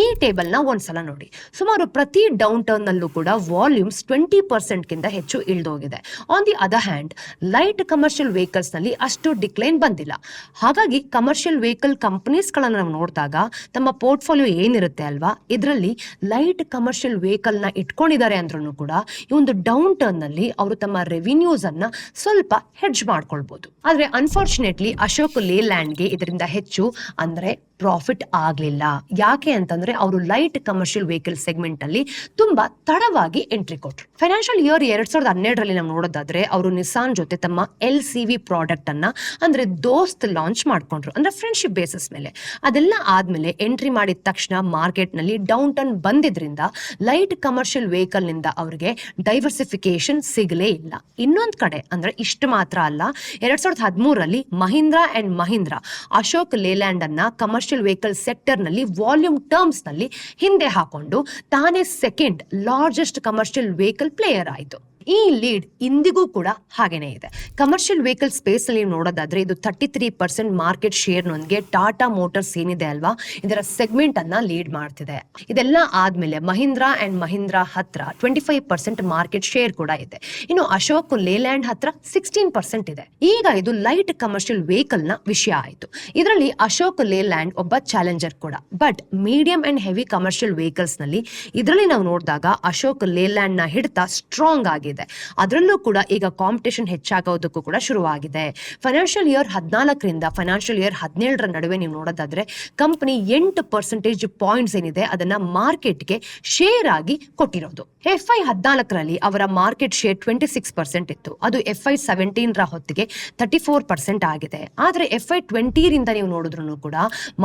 ಈ ಟೇಬಲ್ನ ಒಂದ್ಸಲ ನೋಡಿ. ಸುಮಾರು ಪ್ರತಿ ಡೌನ್ ಟರ್ನ್ನಲ್ಲೂ ಕೂಡ ವಾಲ್ಯೂಮ್ಸ್ ಟ್ವೆಂಟಿ ಪರ್ಸೆಂಟ್ ಗಿಂತ ಹೆಚ್ಚು ಇಳಿದೋಗಿದೆ. On the other hand light commercial ವೆಹಿಕಲ್ಸ್ನಲ್ಲಿ ಅಷ್ಟು ಡಿಕ್ಲೈನ್ ಬಂದಿಲ್ಲ. ಹಾಗಾಗಿ ಕಮರ್ಷಿಯಲ್ ವೆಹಿಕಲ್ ಕಂಪನೀಸ್ ಗಳನ್ನ ನಾವು ನೋಡಿದಾಗ ತಮ್ಮ ಪೋರ್ಟ್ಫೋಲಿಯೋ ಏನಿರುತ್ತೆ ಅಲ್ವಾ? ಇದರಲ್ಲಿ ಲೈಟ್ ಕಮರ್ಷಿಯಲ್ ವೆಹಿಕಲ್ನ ಇಟ್ಕೊಂಡಿದ್ದಾರೆ ಅಂದ್ರೂ ಕೂಡ ಈ ಒಂದು ಡೌನ್ ಟರ್ನ್ನಲ್ಲಿ ಅವರು ತಮ್ಮ ರೆವಿನ್ಯೂಸನ್ನು ಸ್ವಲ್ಪ ಹೆಡ್ಜ್ ಮಾಡ್ಕೊಳ್ಬೋದು. ಆದ್ರೆ ಅನ್ಫಾರ್ಚುನೇಟ್ಲಿ ಅಶೋಕ್ ಲೇಲ್ಯಾಂಡ್ಗೆ ಇದರಿಂದ ಹೆಚ್ಚು ಅಂದ್ರೆ ಪ್ರಾಫಿಟ್ ಆಗಲಿಲ್ಲ. ಯಾಕೆ ಅಂತಂದ್ರೆ ಅವರು ಲೈಟ್ ಕಮರ್ಷಿಯಲ್ ವೆಹಿಕಲ್ ಸೆಗ್ಮೆಂಟ್ ಅಲ್ಲಿ ತುಂಬಾ ತಡವಾಗಿ ಎಂಟ್ರಿ ಕೊಟ್ಟರು ಫೈನಾನ್ಷಿಯಲ್ ಇಯರ್ ಎರಡ್ ಸಾವಿರದ ಹನ್ನೆರಡರಲ್ಲಿ ನಾವು ನೋಡೋದಾದ್ರೆ ಅವರು ನಿಸಾನ್ ಜೊತೆ ತಮ್ಮ ಎಲ್ ಸಿ ವಿ ಪ್ರಾಡಕ್ಟ್ ಅನ್ನ ಅಂದ್ರೆ ದೋಸ್ತ್ ಲಾಂಚ್ ಮಾಡ್ಕೊಂಡ್ರು. ಅಂದ್ರೆ ಫ್ರೆಂಡ್ಶಿಪ್ ಬೇಸಿಸ್ ಮೇಲೆ. ಅದೆಲ್ಲ ಆದ್ಮೇಲೆ ಎಂಟ್ರಿ ಮಾಡಿದ ತಕ್ಷಣ ಮಾರ್ಕೆಟ್ನಲ್ಲಿ ಡೌನ್ ಟರ್ನ್ ಬಂದಿದ್ರಿಂದ ಲೈಟ್ ಕಮರ್ಷಿಯಲ್ ವೆಹಿಕಲ್ನಿಂದ ಅವರಿಗೆ ಡೈವರ್ಸಿಫಿಕೇಶನ್ ಸಿಗಲೇ ಇಲ್ಲ. ಇನ್ನೊಂದು ಕಡೆ ಅಂದ್ರೆ ಇಷ್ಟು ಮಾತ್ರ ಅಲ್ಲ, ಎರಡ್ ಸಾವಿರದ ಹದಿಮೂರರಲ್ಲಿ ಮಹೀಂದ್ರಾ ಅಂಡ್ ಮಹೀಂದ್ರಾ ಅಶೋಕ್ ಲೇಲ್ಯಾಂಡ್ ಅನ್ನ ಕಮರ್ಷಿಯಲ್ ವೆಹಿಕಲ್ ಸೆಕ್ಟರ್ನಲ್ಲಿ ವಾಲ್ಯೂಮ್ ಟರ್ಮ್ಸ್ನಲ್ಲಿ ಹಿಂದೆ ಹಾಕೊಂಡು ತಾನೇ second largest commercial vehicle player ಆಯಿತು. ಈ ಲೀಡ್ ಇಂದಿಗೂ ಕೂಡ ಹಾಗೇನೆ ಇದೆ. ಕಮರ್ಷಿಯಲ್ ವೆಹಿಕಲ್ ಸ್ಪೇಸ್ ಅಲ್ಲಿ ನೋಡೋದಾದ್ರೆ ಇದು thirty three percent market share ನೊಂದಿಗೆ ಟಾಟಾ ಮೋಟರ್ಸ್ ಏನಿದೆ ಅಲ್ವಾ? ಇದರ ಸೆಗ್ಮೆಂಟ್ ಅನ್ನ ಲೀಡ್ ಮಾಡ್ತಿದೆ. ಇದೆಲ್ಲ ಆದ್ಮೇಲೆ ಮಹೀಂದ್ರಾ ಅಂಡ್ ಮಹೀಂದ್ರಾ ಹತ್ರ twenty five percent market share ಕೂಡ ಇದೆ. ಇನ್ನು ಅಶೋಕ್ ಲೇಲ್ಯಾಂಡ್ ಹತ್ರ ಸಿಕ್ಸ್ಟೀನ್ ಪರ್ಸೆಂಟ್ ಇದೆ. ಈಗ ಇದು ಲೈಟ್ ಕಮರ್ಷಿಯಲ್ ವೆಹಿಕಲ್ನ ವಿಷಯ ಆಯಿತು. ಇದರಲ್ಲಿ ಅಶೋಕ್ ಲೇಲ್ಯಾಂಡ್ ಒಬ್ಬ ಚಾಲೆಂಜರ್ ಕೂಡ. But medium and heavy commercial ವೆಹಿಕಲ್ಸ್ನಲ್ಲಿ ಇದರಲ್ಲಿ ನಾವು ನೋಡಿದಾಗ ಅಶೋಕ್ ಲೇಲ್ಯಾಂಡ್ನ ಹಿಡಿತ ಸ್ಟ್ರಾಂಗ್ ಆಗಿದೆ. ಅದರಲ್ಲೂ ಕೂಡ ಈಗ ಕಾಂಪಿಟೇಷನ್ ಹೆಚ್ಚಾಗೋದಕ್ಕೂ ಕೂಡ ಶುರುವಾಗಿದೆ. ಫೈನಾನ್ಷಿಯಲ್ ಇಯರ್ ಹದಿನಾಲ್ಕರಿಂದ ಫೈನಾನ್ಷಿಯಲ್ ಇಯರ್ ಹದಿನೇಳರ ನಡುವೆ ನೀವು ನೋಡೋದಾದ್ರೆ ಕಂಪನಿ ಎಂಟು ಪರ್ಸೆಂಟೇಜ್ ಪಾಯಿಂಟ್ಸ್ ಏನಿದೆ ಅದನ್ನ ಮಾರ್ಕೆಟ್ಗೆ ಶೇರ್ ಆಗಿ ಕೊಟ್ಟಿರೋದು. ಎಫ್ ಐ ಹದಿನಾಲ್ಕರಲ್ಲಿ ಅವರ market share twenty six percent ಇತ್ತು. ಅದು ಎಫ್ ಐ ಸೆವೆಂಟೀನ್ ರ ಹೊತ್ತಿಗೆ ತರ್ಟಿ ಫೋರ್ ಪರ್ಸೆಂಟ್ ಆಗಿದೆ. ಆದ್ರೆ ಎಫ್ ಐ ಟ್ವೆಂಟಿರಿಂದ ನೀವು ನೋಡಿದ್ರು ಕೂಡ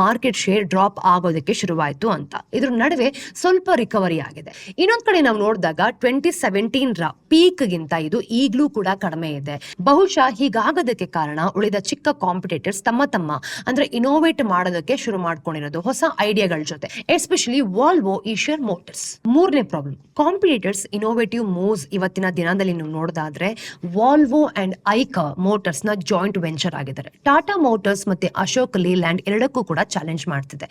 ಮಾರ್ಕೆಟ್ ಶೇರ್ ಡ್ರಾಪ್ ಆಗೋದಕ್ಕೆ ಶುರುವಾಯಿತು ಅಂತ. ಇದ್ರ ನಡುವೆ ಸ್ವಲ್ಪ ರಿಕವರಿ ಆಗಿದೆ. ಇನ್ನೊಂದ್ ಕಡೆ ನಾವು ನೋಡಿದಾಗ ಟ್ವೆಂಟಿ ಸೆವೆಂಟೀನ್ ರ ಪೀಕ್ಗಿಂತ ಇದು ಈಗಲೂ ಕೂಡ ಕಡಿಮೆ ಇದೆ. ಬಹುಶಃ ಹೀಗಾಗೋದಕ್ಕೆ ಕಾರಣ ಉಳಿದ ಚಿಕ್ಕ ಕಾಂಪಿಟೇಟರ್ಸ್ ತಮ್ಮ ತಮ್ಮ ಅಂದ್ರೆ ಇನೋವೇಟ್ ಮಾಡೋದಕ್ಕೆ ಶುರು ಮಾಡ್ಕೊಂಡಿರೋದು ಹೊಸ ಐಡಿಯಾಗಳ ಜೊತೆ ಎಸ್ಪೆಷಲಿ ವಾಲ್ವೋ ಈಶಿಯರ್ ಮೋಟರ್ಸ್ ಮೂರನೇ ಪ್ರಾಬ್ಲಮ್ ಕಾಂಪಿಟೇಟರ್ಸ್ ಇನೋವೇಟಿವ್ ಮೂವ್ಸ್ ಇವತ್ತಿನ ದಿನದಲ್ಲಿ ನೀವು ನೋಡೋದಾದ್ರೆ ವಾಲ್ವೋ ಅಂಡ್ ಐಕ ಮೋಟರ್ಸ್ನ ಜಾಯಿಂಟ್ ವೆಂಚರ್ ಆಗಿದ್ದಾರೆ. ಟಾಟಾ ಮೋಟರ್ಸ್ ಮತ್ತೆ ಅಶೋಕ್ ಲೀಲ್ಯಾಂಡ್ ಎರಡಕ್ಕೂ ಕೂಡ ಚಾಲೆಂಜ್ ಮಾಡ್ತಿದೆ.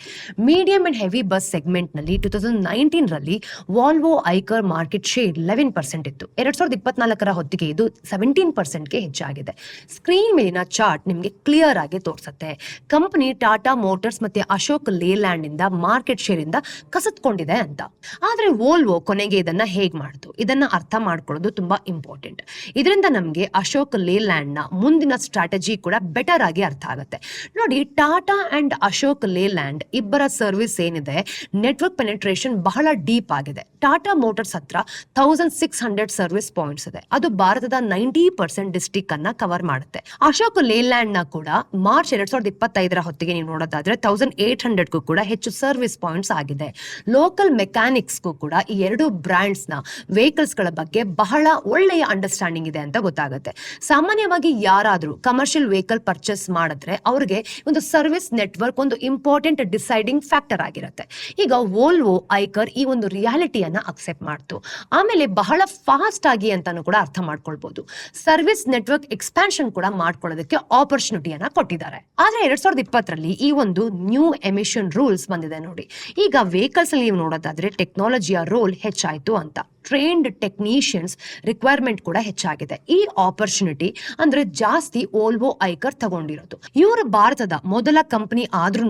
ಮೀಡಿಯಂ ಅಂಡ್ ಹೆವಿ ಬಸ್ ಸೆಗ್ಮೆಂಟ್ನಲ್ಲಿ ಟೂ ತೌಸಂಡ್ ನೈನ್ಟೀನ್ ರಲ್ಲಿ Volvo Eicher market share eleven percent ಇತ್ತು. ಎರಡ್ ಸಾವಿರದ ಇಪ್ಪತ್ನಾಲ್ಕರ ಹೊತ್ತಿಗೆ ಇದು ಸೆವೆಂಟೀನ್ ಪರ್ಸೆಂಟ್ಗೆ ಹೆಚ್ಚಾಗಿದೆ. ಸ್ಕ್ರೀನ್ ಮೇಲಿನ ಚಾರ್ಟ್ ನಿಮಗೆ ಕ್ಲಿಯರ್ ಆಗಿ ತೋರಿಸುತ್ತೆ. ಕಂಪನಿ ಟಾಟಾ ಮೋಟರ್ಸ್ ಮತ್ತೆ ಅಶೋಕ್ ಲೇಲ್ಯಾಂಡ್ ಇಂದ ಮಾರ್ಕೆಟ್ ಶೇರ್ ಇಂದ ಕಸತ್ಕೊಂಡಿದೆ ಅಂತ. ಆದ್ರೆ ವೋಲ್ವೋ ಕೊನೆಗೆ ಇದನ್ನ ಹೇಗ್ ಮಾಡ್ತು? ಇದನ್ನ ಅರ್ಥ ಮಾಡ್ಕೊಳ್ಳೋದು ತುಂಬಾ ಇಂಪಾರ್ಟೆಂಟ್ ಇದರಿಂದ ನಮಗೆ ಅಶೋಕ್ ಲೇಲ್ಯಾಂಡ್ನ ಮುಂದಿನ ಸ್ಟ್ರಾಟಜಿ ಕೂಡ ಬೆಟರ್ ಆಗಿ ಅರ್ಥ ಆಗುತ್ತೆ. ನೋಡಿ ಟಾಟಾ ಅಂಡ್ ಅಶೋಕ್ ಲೇಲ್ಯಾಂಡ್ ಇಬ್ಬರ ಸರ್ವಿಸ್ ಏನಿದೆ ನೆಟ್ವರ್ಕ್ ಪೆನೆಟ್ರೇಷನ್ ಬಹಳ ಡೀಪ್ ಆಗಿದೆ. ಟಾಟಾ ಮೋಟರ್ಸ್ ಹತ್ರ thousand six hundred service points ಇದೆ. ಅದು ಭಾರತದ ನೈಂಟಿ ಪರ್ಸೆಂಟ್ ಡಿಸ್ಟಿಕ್ ಅನ್ನ ಕವರ್ ಮಾಡುತ್ತೆ. ಅಶೋಕ್ ಲೇಲ್ಯಾಂಡ್ನ ಕೂಡ ಮಾರ್ಚ್ ಎರಡ್ ಸಾವಿರದ ಇಪ್ಪತ್ತೈದರ ಹೊತ್ತಿಗೆ ನೀವು ನೋಡೋದಾದ್ರೆ ತೌಸಂಡ್ ಏಟ್ ಕೂಡ ಹೆಚ್ಚು ಸರ್ವಿಸ್ ಪಾಯಿಂಟ್ಸ್ ಆಗಿದೆ. ಲೋಕಲ್ ಮೆಕ್ಯಾನಿಕ್ಸ್ಗೂ ಕೂಡ ಈ ಎರಡು ಬ್ರ್ಯಾಂಡ್ಸ್ನ ವೆಹಿಕಲ್ಸ್ಗಳ ಬಗ್ಗೆ ಬಹಳ ಒಳ್ಳೆಯ ಅಂಡರ್ಸ್ಟ್ಯಾಂಡಿಂಗ್ ಇದೆ ಅಂತ ಗೊತ್ತಾಗುತ್ತೆ. ಸಾಮಾನ್ಯವಾಗಿ ಯಾರಾದರೂ ಕಮರ್ಷಿಯಲ್ ವೆಹಿಕಲ್ ಪರ್ಚೇಸ್ ಮಾಡಿದ್ರೆ ಅವ್ರಿಗೆ ಒಂದು ಸರ್ವಿಸ್ ನೆಟ್ವರ್ಕ್ ಒಂದು ಇಂಪಾರ್ಟೆಂಟ್ ಡಿಸೈಡಿಂಗ್ ಫ್ಯಾಕ್ಟರ್ ಆಗಿರುತ್ತೆ. ಈಗ ವೋಲ್ವೋ ಐಕರ್ ಈ ಒಂದು ರಿಯಾಲಿಟಿಯನ್ನ ಅಕ್ಸೆಪ್ಟ್ ಮಾಡ್ತು. ಆಮೇಲೆ ಬಹಳ ಫಾಸ್ಟ್ ಅಂತಾನು ಕೂಡ ಅರ್ಥ ಮಾಡ್ಕೊಳ್ಬಹುದು ಸರ್ವಿಸ್ ನೆಟ್ವರ್ಕ್ ಎಕ್ಸ್ಪಾನ್ಷನ್ ಕೂಡ ಮಾಡ್ಕೊಳ್ಳೋದಕ್ಕೆ ಆಪರ್ಚುನಿಟಿಯನ್ನ ಕೊಟ್ಟಿದ್ದಾರೆ. ಆದ್ರೆ ಎರಡ್ ಸಾವಿರದ ಇಪ್ಪತ್ತರಲ್ಲಿ ಈ ಒಂದು ನ್ಯೂ ಎಮಿಷನ್ ರೂಲ್ಸ್ ಬಂದಿದೆ ನೋಡಿ. ಈಗ ವೆಹಿಕಲ್ಸ್ ಅಲ್ಲಿ ನೀವು ನೋಡೋದಾದ್ರೆ ಟೆಕ್ನಾಲಜಿಯ ರೋಲ್ ಹೆಚ್ಚಾಯ್ತು ಅಂತ. ಟ್ರೈನ್ಡ್ ಟೆಕ್ನಿಷಿಯನ್ಸ್ ರಿಕ್ವೈರ್ಮೆಂಟ್ ಕೂಡ ಹೆಚ್ಚಾಗಿದೆ. ಈ ಆಪರ್ಚುನಿಟಿ ಅಂದ್ರೆ ಜಾಸ್ತಿ ಓಲ್ವೋ ಐಕರ್ ತಗೊಂಡಿರೋದು. ಇವರು ಭಾರತದ ಮೊದಲ ಕಂಪನಿ ಆದ್ರೂ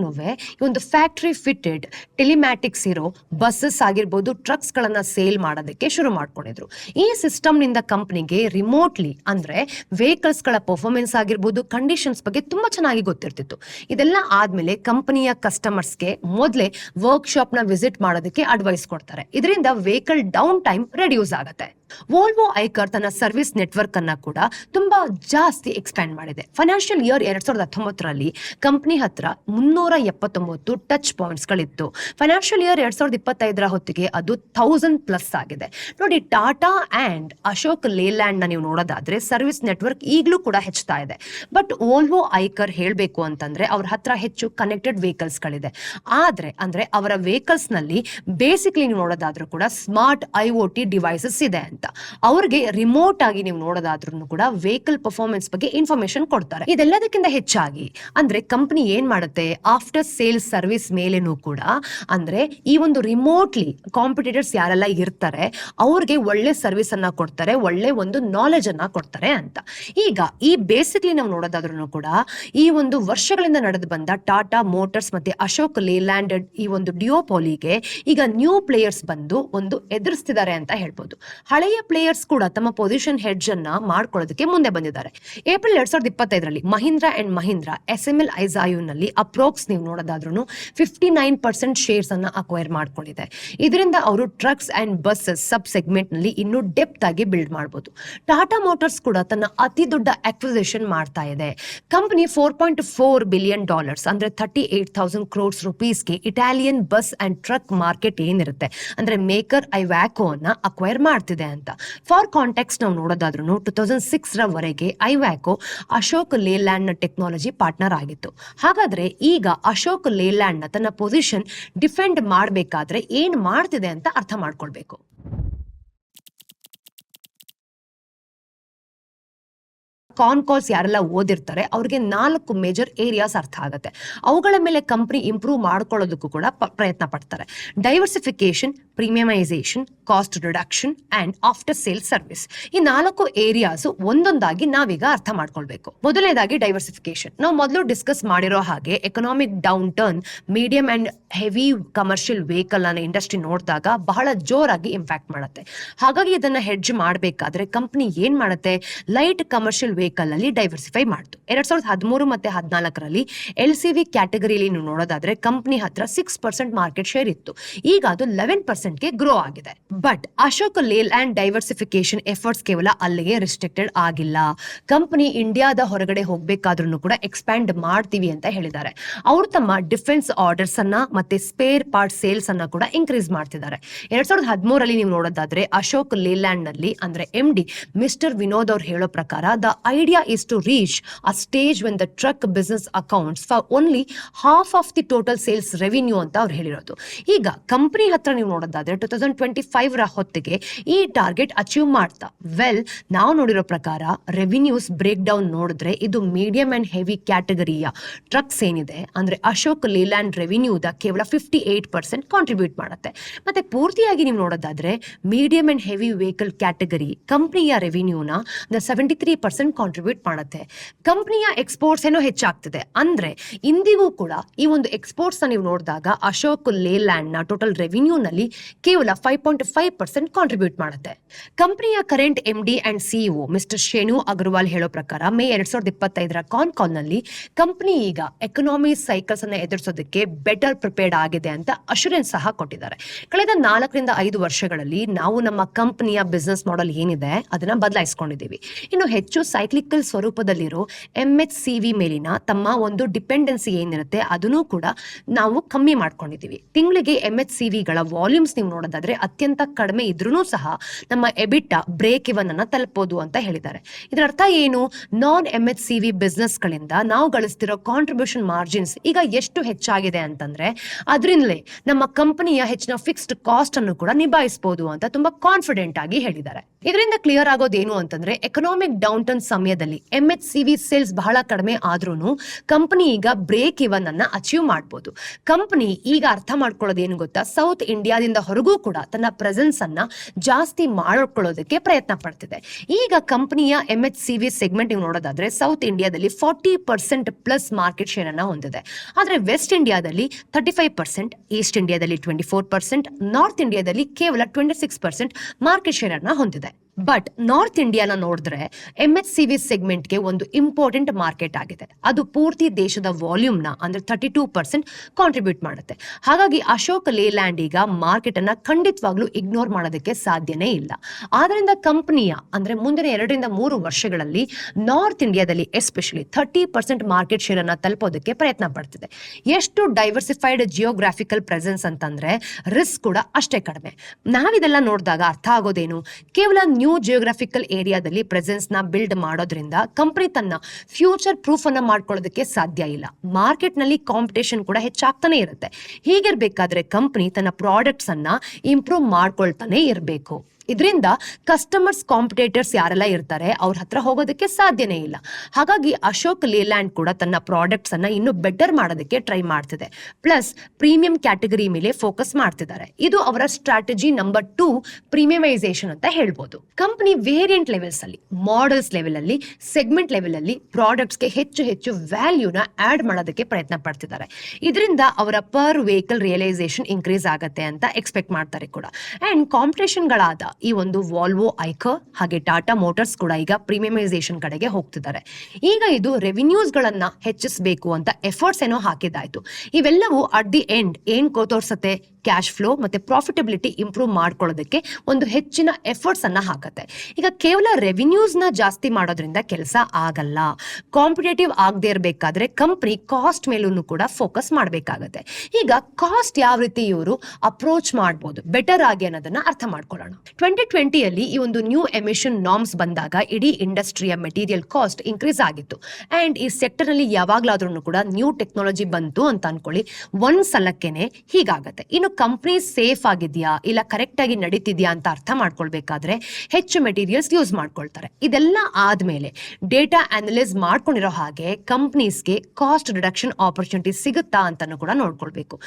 ಒಂದು ಫ್ಯಾಕ್ಟರಿ ಫಿಟೆಡ್ ಟೆಲಿಮ್ಯಾಟಿಕ್ಸ್ ಇರೋ ಬಸ್ಸಸ್ ಆಗಿರ್ಬೋದು ಟ್ರಕ್ಸ್ ಗಳನ್ನ ಸೇಲ್ ಮಾಡೋದಕ್ಕೆ ಶುರು ಮಾಡ್ಕೊಂಡಿದ್ರು. ಈ ಸಿಸ್ಟಮ್ನಿಂದ ಕಂಪನಿಗೆ ರಿಮೋಟ್ಲಿ ಅಂದ್ರೆ ವೆಹಿಕಲ್ಸ್ಗಳ ಪರ್ಫಾರ್ಮೆನ್ಸ್ ಆಗಿರ್ಬೋದು ಕಂಡೀಷನ್ಸ್ ಬಗ್ಗೆ ತುಂಬಾ ಚೆನ್ನಾಗಿ ಗೊತ್ತಿರ್ತಿತ್ತು. ಇದೆಲ್ಲ ಆದ್ಮೇಲೆ ಕಂಪನಿಯ ಕಸ್ಟಮರ್ಸ್ಗೆ ಮೊದಲೇ ವರ್ಕ್ಶಾಪ್ನ ವಿಸಿಟ್ ಮಾಡೋದಕ್ಕೆ ಅಡ್ವೈಸ್ ಕೊಡ್ತಾರೆ. ಇದರಿಂದ ವೆಹಿಕಲ್ ಡೌನ್ ಟೈಮ್ ರೆಡ್ಯೂಸ್ ಆಗುತ್ತೆ. ವೋಲ್ವೋ ಐಕರ್ ತನ್ನ ಸರ್ವಿಸ್ ನೆಟ್ವರ್ಕ್ ಅನ್ನ ಕೂಡ ತುಂಬಾ ಜಾಸ್ತಿ ಎಕ್ಸ್ಪ್ಯಾಂಡ್ ಮಾಡಿದೆ. ಫೈನಾನ್ಷಿಯಲ್ ಇಯರ್ ಎರಡ್ ಸಾವಿರದ ಹತ್ತೊಂಬತ್ತರಲ್ಲಿ ಕಂಪ್ನಿ ಹತ್ರ ಮುನ್ನೂರ ಎಪ್ಪತ್ತೊಂಬತ್ತು ಟಚ್ ಪಾಯಿಂಟ್ಸ್ ಗಳಿತ್ತು. ಫೈನಾನ್ಷಿಯಲ್ ಇಯರ್ ಎರಡ್ ಸಾವಿರದ ಇಪ್ಪತ್ತೈದರ ಹೊತ್ತಿಗೆ ಅದು ಥೌಸಂಡ್ ಪ್ಲಸ್ ಆಗಿದೆ. ನೋಡಿ ಟಾಟಾ ಅಂಡ್ ಅಶೋಕ್ ಲೇಲ್ಯಾಂಡ್ನ ನೀವು ನೋಡೋದಾದ್ರೆ ಸರ್ವಿಸ್ ನೆಟ್ವರ್ಕ್ ಈಗಲೂ ಕೂಡ ಹೆಚ್ಚುತ್ತಾ ಇದೆ. ಬಟ್ ವೋಲ್ವೋ ಐಕರ್ ಹೇಳಬೇಕು ಅಂತಂದ್ರೆ ಅವ್ರ ಹತ್ರ ಹೆಚ್ಚು ಕನೆಕ್ಟೆಡ್ ವೆಹಿಕಲ್ಸ್ ಗಳಿದೆ. ಆದ್ರೆ, ಅಂದ್ರೆ ಅವರ ವೆಹಿಕಲ್ಸ್ನಲ್ಲಿ ಬೇಸಿಕ್ಲಿ ನೀವು ನೋಡೋದಾದ್ರೂ ಕೂಡ smart I O T devices ಇದೆ ಅಂತ. ಅವ್ರಿಗೆ ರಿಮೋಟ್ ಆಗಿ ನೀವು ನೋಡೋದಾದ್ರೂ ಕೂಡ ವೆಹಿಕಲ್ ಪರ್ಫಾರ್ಮೆನ್ಸ್ ಬಗ್ಗೆ ಇನ್ಫಾರ್ಮೇಶನ್ ಕೊಡ್ತಾರೆ. ಇದೆಲ್ಲದಕ್ಕಿಂತ ಹೆಚ್ಚಾಗಿ ಅಂದ್ರೆ ಕಂಪನಿ ಏನ್ ಮಾಡುತ್ತೆ? ಆಫ್ಟರ್ ಸೇಲ್ಸ್ ಸರ್ವಿಸ್ ಮೇಲೇನೂ ಕೂಡ ಅಂದ್ರೆ ಈ ಒಂದು ರಿಮೋಟ್ಲಿ ಕಾಂಪಿಟೇಟರ್ಸ್ ಯಾರೆಲ್ಲ ಇರ್ತಾರೆ, ಅವ್ರಿಗೆ ಒಳ್ಳೆ ಸರ್ವಿಸ್ ಅನ್ನ ಕೊಡ್ತಾರೆ, ಒಳ್ಳೆ ಒಂದು ನಾಲೆಜ್ ಅನ್ನ ಕೊಡ್ತಾರೆ ಅಂತ. ಈಗ ಈ ಬೇಸಿಕ್ಲಿ ನಾವು ನೋಡೋದಾದ್ರೂ ಕೂಡ ಈ ಒಂದು ವರ್ಷಗಳಿಂದ ನಡೆದು ಬಂದ ಟಾಟಾ ಮೋಟರ್ಸ್ ಮತ್ತೆ ಅಶೋಕ್ ಲೇಲ್ಯಾಂಡ್ ಈ ಒಂದು ಡಿಯೋಪಾಲಿಗೆ ಈಗ ನ್ಯೂ ಪ್ಲೇಯರ್ಸ್ ಬಂದು ಒಂದು ಎದುರಿಸ್ತಿದ್ದಾರೆ ಅಂತ ಹೇಳ್ಬೋದು. ಹಳೆಯ ಪ್ಲೇಯರ್ಸ್ ಕೂಡ ತಮ್ಮ ಪೊಸಿಷನ್ ಹೆಡ್ಜ್ ಅನ್ನ ಮಾಡ್ಕೊಳ್ಳೋದಕ್ಕೆ ಮುಂದೆ ಬಂದಿದ್ದಾರೆ. ಏಪ್ರಿಲ್ ಎರಡ್ ಸಾವಿರದ ಇಪ್ಪತ್ತೈದರಲ್ಲಿ Mahindra and Mahindra S M L Isuzu ನಲ್ಲಿ ಅಪ್ರೋಕ್ಸ್ ನೀವು ನೋಡೋದಾದ್ರೂ ಫಿಫ್ಟಿ ನೈನ್ ಪರ್ಸೆಂಟ್ ಶೇರ್ಸ್ ಅನ್ನ ಅಕ್ವೈರ್ ಮಾಡ್ಕೊಂಡಿದೆ. ಇದರಿಂದ ಅವರು ಟ್ರಕ್ಸ್ ಅಂಡ್ ಬಸ್ಸಸ್ ಸಬ್ ಸೆಗ್ಮೆಂಟ್ನಲ್ಲಿ ಇನ್ನೂ ಡೆಪ್ತ್ ಆಗಿ ಬಿಲ್ಡ್ ಮಾಡಬಹುದು ಟಾಟಾ ಮೋಟಾರ್ಸ್ ಕೂಡ ತನ್ನ ಅತಿ ದೊಡ್ಡ ಅಕ್ವಿಸೇಷನ್ ಮಾಡ್ತಾ ಇದೆ. Company four point four billion dollars ಅಂದ್ರೆ thirty eight thousand crores ರುಪೀಸ್ಗೆ Italian bus and truck market ಏನಿರುತ್ತೆ? ಅಂದ್ರೆ ಮೇಕರ್ ಐವ್ಯಾಕೋ ಅನ್ನ ಅಕ್ವೈರ್ ಮಾಡ್ತಿದೆ ಅಂತ. ಫಾರ್ ಕಾಂಟೆಕ್ಸ್ಟ್ ನಾವು ನೋಡೋದಾದ್ರೂ ಟೂ ತೌಸಂಡ್ ಸಿಕ್ಸ್ ರವರೆಗೆ ಐವ್ಯಾಕೋ ಅಶೋಕ್ ಲೇಲ್ಯಾಂಡ್ನ ಟೆಕ್ನಾಲಜಿ ಪಾರ್ಟ್ನರ್ ಆಗಿತ್ತು. ಹಾಗಾದ್ರೆ ಈಗ ಅಶೋಕ್ ಲೇಲ್ಯಾಂಡ್ನ ತನ್ನ ಪೊಸಿಷನ್ ಡಿಫೆಂಡ್ ಮಾಡಬೇಕಾದ್ರೆ ಏನ್ ಮಾಡ್ತಿದೆ ಅಂತ ಅರ್ಥ ಮಾಡ್ಕೊಳ್ಬೇಕು. ಕಾನ್ ಕಾಲ್ಸ್ ಯಾರೆಲ್ಲ ಓದಿರ್ತಾರೆ, ಅವ್ರಿಗೆ ನಾಲ್ಕು ಮೇಜರ್ ಏರಿಯಾಸ್ ಅರ್ಥ ಆಗುತ್ತೆ. ಅವುಗಳ ಮೇಲೆ ಕಂಪ್ನಿ ಇಂಪ್ರೂವ್ ಮಾಡ್ಕೊಳ್ಳೋದಕ್ಕೂ ಕೂಡ ಪ್ರಯತ್ನ ಪಡ್ತಾರೆ. Diversification premiumisation cost reduction and after sale service ಈ ನಾಲ್ಕು ಏರಿಯಾಸ್ ಒಂದೊಂದಾಗಿ ನಾವೀಗ ಅರ್ಥ ಮಾಡ್ಕೊಳ್ಬೇಕು. ಮೊದಲನೇದಾಗಿ ಡೈವರ್ಸಿಫಿಕೇಶನ್ ನಾವು ಮೊದಲು ಡಿಸ್ಕಸ್ ಮಾಡಿರೋ ಹಾಗೆ economic downturn medium and heavy commercial vehicle ಅನ್ನ ಇಂಡಸ್ಟ್ರಿ ನೋಡಿದಾಗ ಬಹಳ ಜೋರಾಗಿ ಇಂಪ್ಯಾಕ್ಟ್ ಮಾಡುತ್ತೆ. ಹಾಗಾಗಿ ಇದನ್ನು ಹೆಡ್ಜ್ ಮಾಡಬೇಕಾದ್ರೆ ಕಂಪ್ನಿ ಏನು ಮಾಡುತ್ತೆ? ಲೈಟ್ ಕಮರ್ಷಿಯಲ್ ವೆಹಿಕಲ್ ಅಲ್ಲಿ ಡೈವರ್ಸಿಫೈ ಮಾಡ್ತು. ಎರಡ್ ಸಾವಿರದ ಹದಿಮೂರು ಮತ್ತೆ ಹದಿನಾಲ್ಕರಲ್ಲಿ ಎಲ್ ಸಿ ವಿ ಕ್ಯಾಟಗರಿಯಲ್ಲಿ ನೀವು ನೋಡೋದಾದ್ರೆ ಕಂಪ್ನಿ ಹತ್ರ ಸಿಕ್ಸ್ ಪರ್ಸೆಂಟ್ ಮಾರ್ಕೆಟ್ ಶೇರ್ ಇತ್ತು. ಈಗ ಅದು ಲೆವೆನ್ ಪರ್ಸೆಂಟ್ಗೆ ಗ್ರೋ ಆಗಿದೆ. But Ashok ಲೇಲ್ and diversification efforts ಕೇವಲ ಅಲ್ಲಿಗೆ ರಿಸ್ಟ್ರಿಕ್ಟೆಡ್ ಆಗಿಲ್ಲ. ಕಂಪನಿ ಇಂಡಿಯಾದ ಹೊರಗಡೆ ಹೋಗ್ಬೇಕಾದ್ರೂ ಕೂಡ ಎಕ್ಸ್ಪ್ಯಾಂಡ್ ಮಾಡ್ತೀವಿ ಅಂತ ಹೇಳಿದ್ದಾರೆ. ಅವರು ತಮ್ಮ ಡಿಫೆನ್ಸ್ ಆರ್ಡರ್ಸ್ ಅನ್ನ ಮತ್ತೆ ಸ್ಪೇರ್ ಪಾರ್ಟ್ ಸೇಲ್ಸ್ ಅನ್ನ ಕೂಡ ಇನ್ಕ್ರೀಸ್ ಮಾಡ್ತಿದ್ದಾರೆ. ಎರಡ್ ಸಾವಿರದ ಹದಿಮೂರಲ್ಲಿ ನೀವು ನೋಡೋದಾದ್ರೆ ಅಶೋಕ್ ಲೇಲ್ಯಾಂಡ್ನಲ್ಲಿ ಅಂದ್ರೆ ಎಂ ಡಿ ಮಿಸ್ಟರ್ ವಿನೋದ್ ಅವ್ರು ಹೇಳೋ ಪ್ರಕಾರ the idea is to reach a stage when the truck business accounts for only half of the total sales revenue ಅಂತ ಅವ್ರು ಹೇಳಿರೋದು. ಈಗ ಕಂಪನಿ ಹತ್ರ ನೀವು ನೋಡೋದಾದ್ರೆ ಟೂ ತೌಸಂಡ್ ಟ್ವೆಂಟಿ ಫೈವ್ ರ ಹೊತ್ತಿಗೆ ಈ ಟಾರ್ಗೆಟ್ ಅಚೀವ್ ಮಾಡ್ತಾ. ವೆಲ್ ನಾವು ನೋಡಿರೋ ಪ್ರಕಾರ ರೆವಿನ್ಯೂಸ್ ಬ್ರೇಕ್ ಡೌನ್ ನೋಡಿದ್ರೆ ಇದು ಮೀಡಿಯಂ ಅಂಡ್ ಹೆವಿ ಕ್ಯಾಟಗರಿಯ ಟ್ರಕ್ಸ್ ಏನಿದೆ, ಅಂದ್ರೆ ಅಶೋಕ್ ಲೇಲ್ಯಾಂಡ್ ರೆವಿನ್ಯೂದ ಕೇವಲ ಫಿಫ್ಟಿ ಏಟ್ ಪರ್ಸೆಂಟ್ ಕಾಂಟ್ರಿಬ್ಯೂಟ್ ಮಾಡುತ್ತೆ. ಮತ್ತೆ ಪೂರ್ತಿಯಾಗಿ ನೀವು ನೋಡೋದಾದ್ರೆ medium and heavy vehicle category ಕಂಪ್ನಿಯ ರೆವಿನ್ಯೂನ ಸೆವೆಂಟಿ ತ್ರೀ ಪರ್ಸೆಂಟ್ ಕಾಂಟ್ರಿಬ್ಯೂಟ್ ಮಾಡುತ್ತೆ. ಕಂಪ್ನಿಯ ಎಕ್ಸ್ಪೋರ್ಟ್ಸ್ ಏನೋ ಹೆಚ್ಚಾಗ್ತಿದೆ. ಅಂದ್ರೆ ಇಂದಿಗೂ ಕೂಡ ಈ ಒಂದು ಎಕ್ಸ್ಪೋರ್ಟ್ಸ್ ನೀವು ನೋಡಿದಾಗ ಅಶೋಕ್ ಲೇಲ್ಯಾಂಡ್ನ ಟೋಟಲ್ ರೆವಿನ್ಯೂನಲ್ಲಿ ಕೇವಲ five point five percent contribute ಮಾಡುತ್ತೆ. ಕಂಪನಿಯ current M D and CEO mister Shenu Agarwal ಹೇಳೋ ಪ್ರಕಾರ ಮೇ ಎರಡ್ ಸಾವಿರದ ಇಪ್ಪತ್ತೈದರ ಕಾನ್ ಕಾಲ್ನಲ್ಲಿ ಕಂಪನಿ ಈಗ ಎಕನಾಮಿ ಸೈಕಲ್ಸ್ ಅನ್ನ ಎದುರಿಸೋದಕ್ಕೆ ಬೆಟರ್ ಪ್ರಿಪೇರ್ಡ್ ಆಗಿದೆ ಅಂತ ಅಶೂರೆನ್ಸ್ ಸಹ ಕೊಟ್ಟಿದ್ದಾರೆ. ಕಳೆದ ನಾಲ್ಕರಿಂದ ಐದು ವರ್ಷಗಳಲ್ಲಿ ನಾವು ನಮ್ಮ ಕಂಪನಿಯ ಬಿಸ್ನೆಸ್ ಮಾಡೆಲ್ ಏನಿದೆ, ಅದನ್ನ ಬದಲಾಯಿಸಿಕೊಂಡಿದ್ದೀವಿ. ಇನ್ನು ಹೆಚ್ಚು ಸೈಕ್ಲಿಕಲ್ ಸ್ವರೂಪದಲ್ಲಿರೋ ಎಂ ಎಚ್ ಸಿ ವಿ ಮೇಲಿನ ತಮ್ಮ ಒಂದು ಡಿಪೆಂಡೆನ್ಸಿ ಏನಿರುತ್ತೆ, ಅದನ್ನು ಕೂಡ ನಾವು ಕಮ್ಮಿ ಮಾಡ್ಕೊಂಡಿದ್ದೀವಿ. ತಿಂಗಳಿಗೆ ಎಂ ಎಚ್ ಸಿ ವಿಗಳ ವಾಲ್ಯೂಮ್ಸ್ ನೀವು ನೋಡೋದಾದ್ರೆ ಅತ್ಯಂತ ಕಡಿಮೆ ಇದ್ರೂ ಸಹ ನಮ್ಮ ಎಬಿಟ ಬ್ರೇಕ್ ಇವನ್ ಅನ್ನ ತಲುಪೋದು ಅಂತ ಹೇಳಿದ್ದಾರೆ. ಇದರ ಅರ್ಥ ಏನು? Non M H C V ಬಿಸ್ನೆಸ್ಗಳಿಂದ ನಾವು ಗಳಿಸ್ತಿರೋ ಕಾಂಟ್ರಿಬ್ಯೂಷನ್ ಮಾರ್ಜಿನ್ಸ್ ಈಗ ಎಷ್ಟು ಹೆಚ್ಚಾಗಿದೆ ಅಂತಂದ್ರೆ, ಅದರಿಂದಲೇ ನಮ್ಮ ಕಂಪನಿಯ ಹೆಚ್ಚಿನ ಫಿಕ್ಸ್ಡ್ ಕಾಸ್ಟ್ ಅನ್ನು ಕೂಡ ನಿಭಾಯಿಸಬಹುದು ಅಂತ ತುಂಬಾ ಕಾನ್ಫಿಡೆಂಟ್ ಆಗಿ ಹೇಳಿದ್ದಾರೆ. ಇದರಿಂದ ಕ್ಲಿಯರ್ ಆಗೋದೇನು ಅಂತಂದ್ರೆ ಎಕನಾಮಿಕ್ ಡೌನ್ ಟರ್ನ್ ಸಮಯದಲ್ಲಿ M H C V sales ಬಹಳ ಕಡಿಮೆ ಆದ್ರೂ ಕಂಪನಿ ಈಗ ಬ್ರೇಕ್ ಇವನ್ ಅನ್ನ ಅಚೀವ್ ಮಾಡಬಹುದು ಕಂಪನಿ ಈಗ ಅರ್ಥ ಮಾಡ್ಕೊಳ್ಳೋದು ಏನು ಗೊತ್ತಾ ಸೌತ್ ಇಂಡಿಯಾದಿಂದ ಹೊರಗೂ ಕೂಡ ತನ್ನ ಪ್ರೆಸೆನ್ಸ್ ಅನ್ನ ಜಾಸ್ತಿ ಮಾಡ್ಕೊಳ್ಳೋದಕ್ಕೆ ಪ್ರಯತ್ನ ಪಡ್ತಿದೆ. ಈಗ ಕಂಪನಿಯ M H C V segment ನೋಡೋದಾದ್ರೆ ಸೌತ್ ಇಂಡಿಯಾದಲ್ಲಿ forty percent plus market share ಅನ್ನ ಹೊಂದಿದೆ. ಆದ್ರೆ ವೆಸ್ಟ್ ಇಂಡಿಯಾದಲ್ಲಿ ತರ್ಟಿ ಫೈವ್ ಪರ್ಸೆಂಟ್ ಈಸ್ಟ್ ಇಂಡಿಯಾದಲ್ಲಿ ಟ್ವೆಂಟಿ ಫೋರ್ ಪರ್ಸೆಂಟ್ ನಾರ್ತ್ ಇಂಡಿಯಾದಲ್ಲಿ ಕೇವಲ twenty six percent market share ಅನ್ನ ಹೊಂದಿದೆ. ಬಟ್ ನಾರ್ತ್ ಇಂಡಿಯಾನ ನೋಡಿದ್ರೆ ಎಂ ಎಚ್ ಸಿ ವಿ ಸೆಗ್ಮೆಂಟ್ಗೆ ಒಂದು ಇಂಪಾರ್ಟೆಂಟ್ ಮಾರ್ಕೆಟ್ ಆಗಿದೆ. ಅದು ಪೂರ್ತಿ ದೇಶದ ವಾಲ್ಯೂಮ್ನ ಅಂದ್ರೆ ತರ್ಟಿ ಟೂ ಪರ್ಸೆಂಟ್ ಕಾಂಟ್ರಿಬ್ಯೂಟ್ ಮಾಡುತ್ತೆ. ಹಾಗಾಗಿ ಅಶೋಕ್ ಲೇಲ್ಯಾಂಡ್ ಈಗ ಮಾರ್ಕೆಟ್ ಅನ್ನ ಖಂಡಿತವಾಗ್ಲೂ ಇಗ್ನೋರ್ ಮಾಡೋದಕ್ಕೆ ಸಾಧ್ಯನೇ ಇಲ್ಲ. ಆದ್ರಿಂದ ಕಂಪನಿಯ ಅಂದ್ರೆ ಮುಂದಿನ ಎರಡರಿಂದ ಮೂರು ವರ್ಷಗಳಲ್ಲಿ ನಾರ್ತ್ ಇಂಡಿಯಾದಲ್ಲಿ especially thirty percent market share ಅನ್ನ ತಲುಪೋದಕ್ಕೆ ಪ್ರಯತ್ನ ಪಡ್ತಿದೆ. ಎಷ್ಟು ಡೈವರ್ಸಿಫೈಡ್ ಜಿಯೋಗ್ರಾಫಿಕಲ್ ಪ್ರೆಸೆನ್ಸ್ ಅಂತಂದ್ರೆ ರಿಸ್ಕ್ ಕೂಡ ಅಷ್ಟೇ ಕಡಿಮೆ. ನಾವಿದೆಲ್ಲ ನೋಡಿದಾಗ ಅರ್ಥ ಆಗೋದೇನು? ಕೇವಲ ನ್ಯೂ ಜಿಯೋಗ್ರಾಫಿಕಲ್ ಏರಿಯಾದಲ್ಲಿ ಪ್ರೆಸೆನ್ಸ್ನ ಬಿಲ್ಡ್ ಮಾಡೋದ್ರಿಂದ ಕಂಪನಿ ತನ್ನ ಫ್ಯೂಚರ್ ಪ್ರೂಫ್ ಅನ್ನ ಮಾಡ್ಕೊಳ್ಳೋದಕ್ಕೆ ಸಾಧ್ಯ ಇಲ್ಲ. ಮಾರ್ಕೆಟ್ನಲ್ಲಿ ಕಾಂಪಿಟೇಷನ್ ಕೂಡ ಹೆಚ್ಚಾಗ್ತಾನೆ ಇರುತ್ತೆ. ಹೀಗಿರ್ಬೇಕಾದ್ರೆ ಕಂಪನಿ ತನ್ನ ಪ್ರಾಡಕ್ಟ್ಸ್ ಅನ್ನ ಇಂಪ್ರೂವ್ ಮಾಡ್ಕೊಳ್ತಾನೆ ಇರಬೇಕು. ಇದರಿಂದ ಕಸ್ಟಮರ್ಸ್ ಕಾಂಪಿಟೇಟರ್ಸ್ ಯಾರೆಲ್ಲ ಇರ್ತಾರೆ, ಅವ್ರ ಹತ್ರ ಹೋಗೋದಕ್ಕೆ ಸಾಧ್ಯನೇ ಇಲ್ಲ. ಹಾಗಾಗಿ ಅಶೋಕ್ ಲೇಲ್ಯಾಂಡ್ ಕೂಡ ತನ್ನ ಪ್ರಾಡಕ್ಟ್ಸ್ ಅನ್ನ ಇನ್ನು ಬೆಟರ್ ಮಾಡೋದಕ್ಕೆ ಟ್ರೈ ಮಾಡ್ತಿದೆ. ಪ್ಲಸ್ ಪ್ರೀಮಿಯಂ ಕ್ಯಾಟಗರಿ ಮೇಲೆ ಫೋಕಸ್ ಮಾಡ್ತಿದ್ದಾರೆ. ಇದು ಅವರ ಸ್ಟ್ರಾಟಜಿ ನಂಬರ್ ಟೂ ಪ್ರೀಮಿಯಮೈಸೇಷನ್ ಅಂತ ಹೇಳ್ಬೋದು. ಕಂಪನಿ ವೇರಿಯಂಟ್ ಲೆವೆಲ್ಸ್ ಅಲ್ಲಿ ಮಾಡೆಲ್ಸ್ ಲೆವೆಲ್ ಅಲ್ಲಿ ಸೆಗ್ಮೆಂಟ್ ಲೆವೆಲ್ ಅಲ್ಲಿ ಪ್ರಾಡಕ್ಟ್ಸ್ಗೆ ಹೆಚ್ಚು ಹೆಚ್ಚು ವ್ಯಾಲ್ಯೂನ ಆಡ್ ಮಾಡೋದಕ್ಕೆ ಪ್ರಯತ್ನ ಪಡ್ತಿದ್ದಾರೆ. ಇದರಿಂದ ಅವರ ಪರ್ ವೆಹಿಕಲ್ ರಿಯಲೈಸೇಷನ್ ಇನ್ಕ್ರೀಸ್ ಆಗುತ್ತೆ ಅಂತ ಎಕ್ಸ್ಪೆಕ್ಟ್ ಮಾಡ್ತಾರೆ ಕೂಡ. ಅಂಡ್ ಕಾಂಪಿಟೇಷನ್ಗಳಾದ ಈ ಒಂದು ವಾಲ್ವೋ ಐಕರ್ ಹಾಗೆ ಟಾಟಾ ಮೋಟರ್ಸ್ ಕೂಡ ಈಗ ಪ್ರೀಮಿಯಮೈಸೇಷನ್ ಕಡೆಗೆ ಹೋಗ್ತಿದ್ದಾರೆ. ಈಗ ಇದು ರೆವಿನ್ಯೂಸ್ ಗಳನ್ನ ಹೆಚ್ಚಿಸಬೇಕು ಅಂತ ಎಫರ್ಟ್ಸ್ ಏನೋ ಹಾಕಿದಾಯ್ತು ಇವೆಲ್ಲವೂ ಅಟ್ ದಿ ಎಂಡ್ ಏನ್ ತೋರ್ಸತ್ತೆ? ಕ್ಯಾಶ್ ಫ್ಲೋ ಮತ್ತೆ ಪ್ರಾಫಿಟಬಿಲಿಟಿ ಇಂಪ್ರೂವ್ ಮಾಡ್ಕೊಳ್ಳೋದಕ್ಕೆ ಒಂದು ಹೆಚ್ಚಿನ ಎಫರ್ಟ್ಸ್ ಅನ್ನ ಹಾಕತ್ತೆ. ಈಗ ಕೇವಲ ರೆವಿನ್ಯೂಸ್ನ ಜಾಸ್ತಿ ಮಾಡೋದ್ರಿಂದ ಕೆಲಸ ಆಗಲ್ಲ. ಕಾಂಪಿಟೇಟಿವ್ ಆಗದೆ ಇರಬೇಕಾದ್ರೆ ಕಂಪನಿ ಕಾಸ್ಟ್ ಮೇಲೂ ಕೂಡ ಫೋಕಸ್ ಮಾಡಬೇಕಾಗತ್ತೆ. ಈಗ ಕಾಸ್ಟ್ ಯಾವ ರೀತಿ ಇವರು ಅಪ್ರೋಚ್ ಮಾಡ್ಬೋದು? ಬೆಟರ್ ಆಗಿ ಅನ್ನೋದನ್ನ ಅರ್ಥ ಮಾಡ್ಕೊಳ್ಳೋಣ. ಟ್ವೆಂಟಿ ಟ್ವೆಂಟಿಯಲ್ಲಿ ಈ ಒಂದು ನ್ಯೂ ಎಮಿಷನ್ ನಾಮ್ಸ್ ಬಂದಾಗ ಇಡೀ ಇಂಡಸ್ಟ್ರಿಯ ಮೆಟೀರಿಯಲ್ ಕಾಸ್ಟ್ ಇನ್ಕ್ರೀಸ್ ಆಗಿತ್ತು. ಆ್ಯಂಡ್ ಈ ಸೆಕ್ಟರ್ನಲ್ಲಿ ಯಾವಾಗಲಾದ್ರೂ ಕೂಡ ನ್ಯೂ ಟೆಕ್ನಾಲಜಿ ಬಂತು ಅಂತ ಅನ್ಕೊಳ್ಳಿ. ಒಂದು ಸಲಕ್ಕೇನೆ ಹೀಗಾಗತ್ತೆ. ಇನ್ನು ಕಂಪ್ನಿ ಸೇಫ್ ಆಗಿದೆಯಾ? ಇಲ್ಲ ಕರೆಕ್ಟಾಗಿ ನಡೀತಿದೆಯಾ ನಡೀತಿದ್ಯಾ ಅಂತ ಅರ್ಥ ಮಾಡ್ಕೊಳ್ಬೇಕಾದ್ರೆ ಹೆಚ್ಚು ಮೆಟೀರಿಯಲ್ಸ್ ಯೂಸ್ ಮಾಡ್ಕೊಳ್ತಾರೆ. ಇದೆಲ್ಲ ಆದಮೇಲೆ ಡೇಟಾ ಅನಲೈಸ್ ಮಾಡ್ಕೊಂಡಿರೋ ಹಾಗೆ ಕಂಪ್ನೀಸ್ಗೆ ಕಾಸ್ಟ್ ರಿಡಕ್ಷನ್ ಆಪರ್ಚುನಿಟಿ ಸಿಗುತ್ತಾ ಅಂತಲೂ ಕೂಡ ನೋಡ್ಕೊಳ್ಬೇಕು.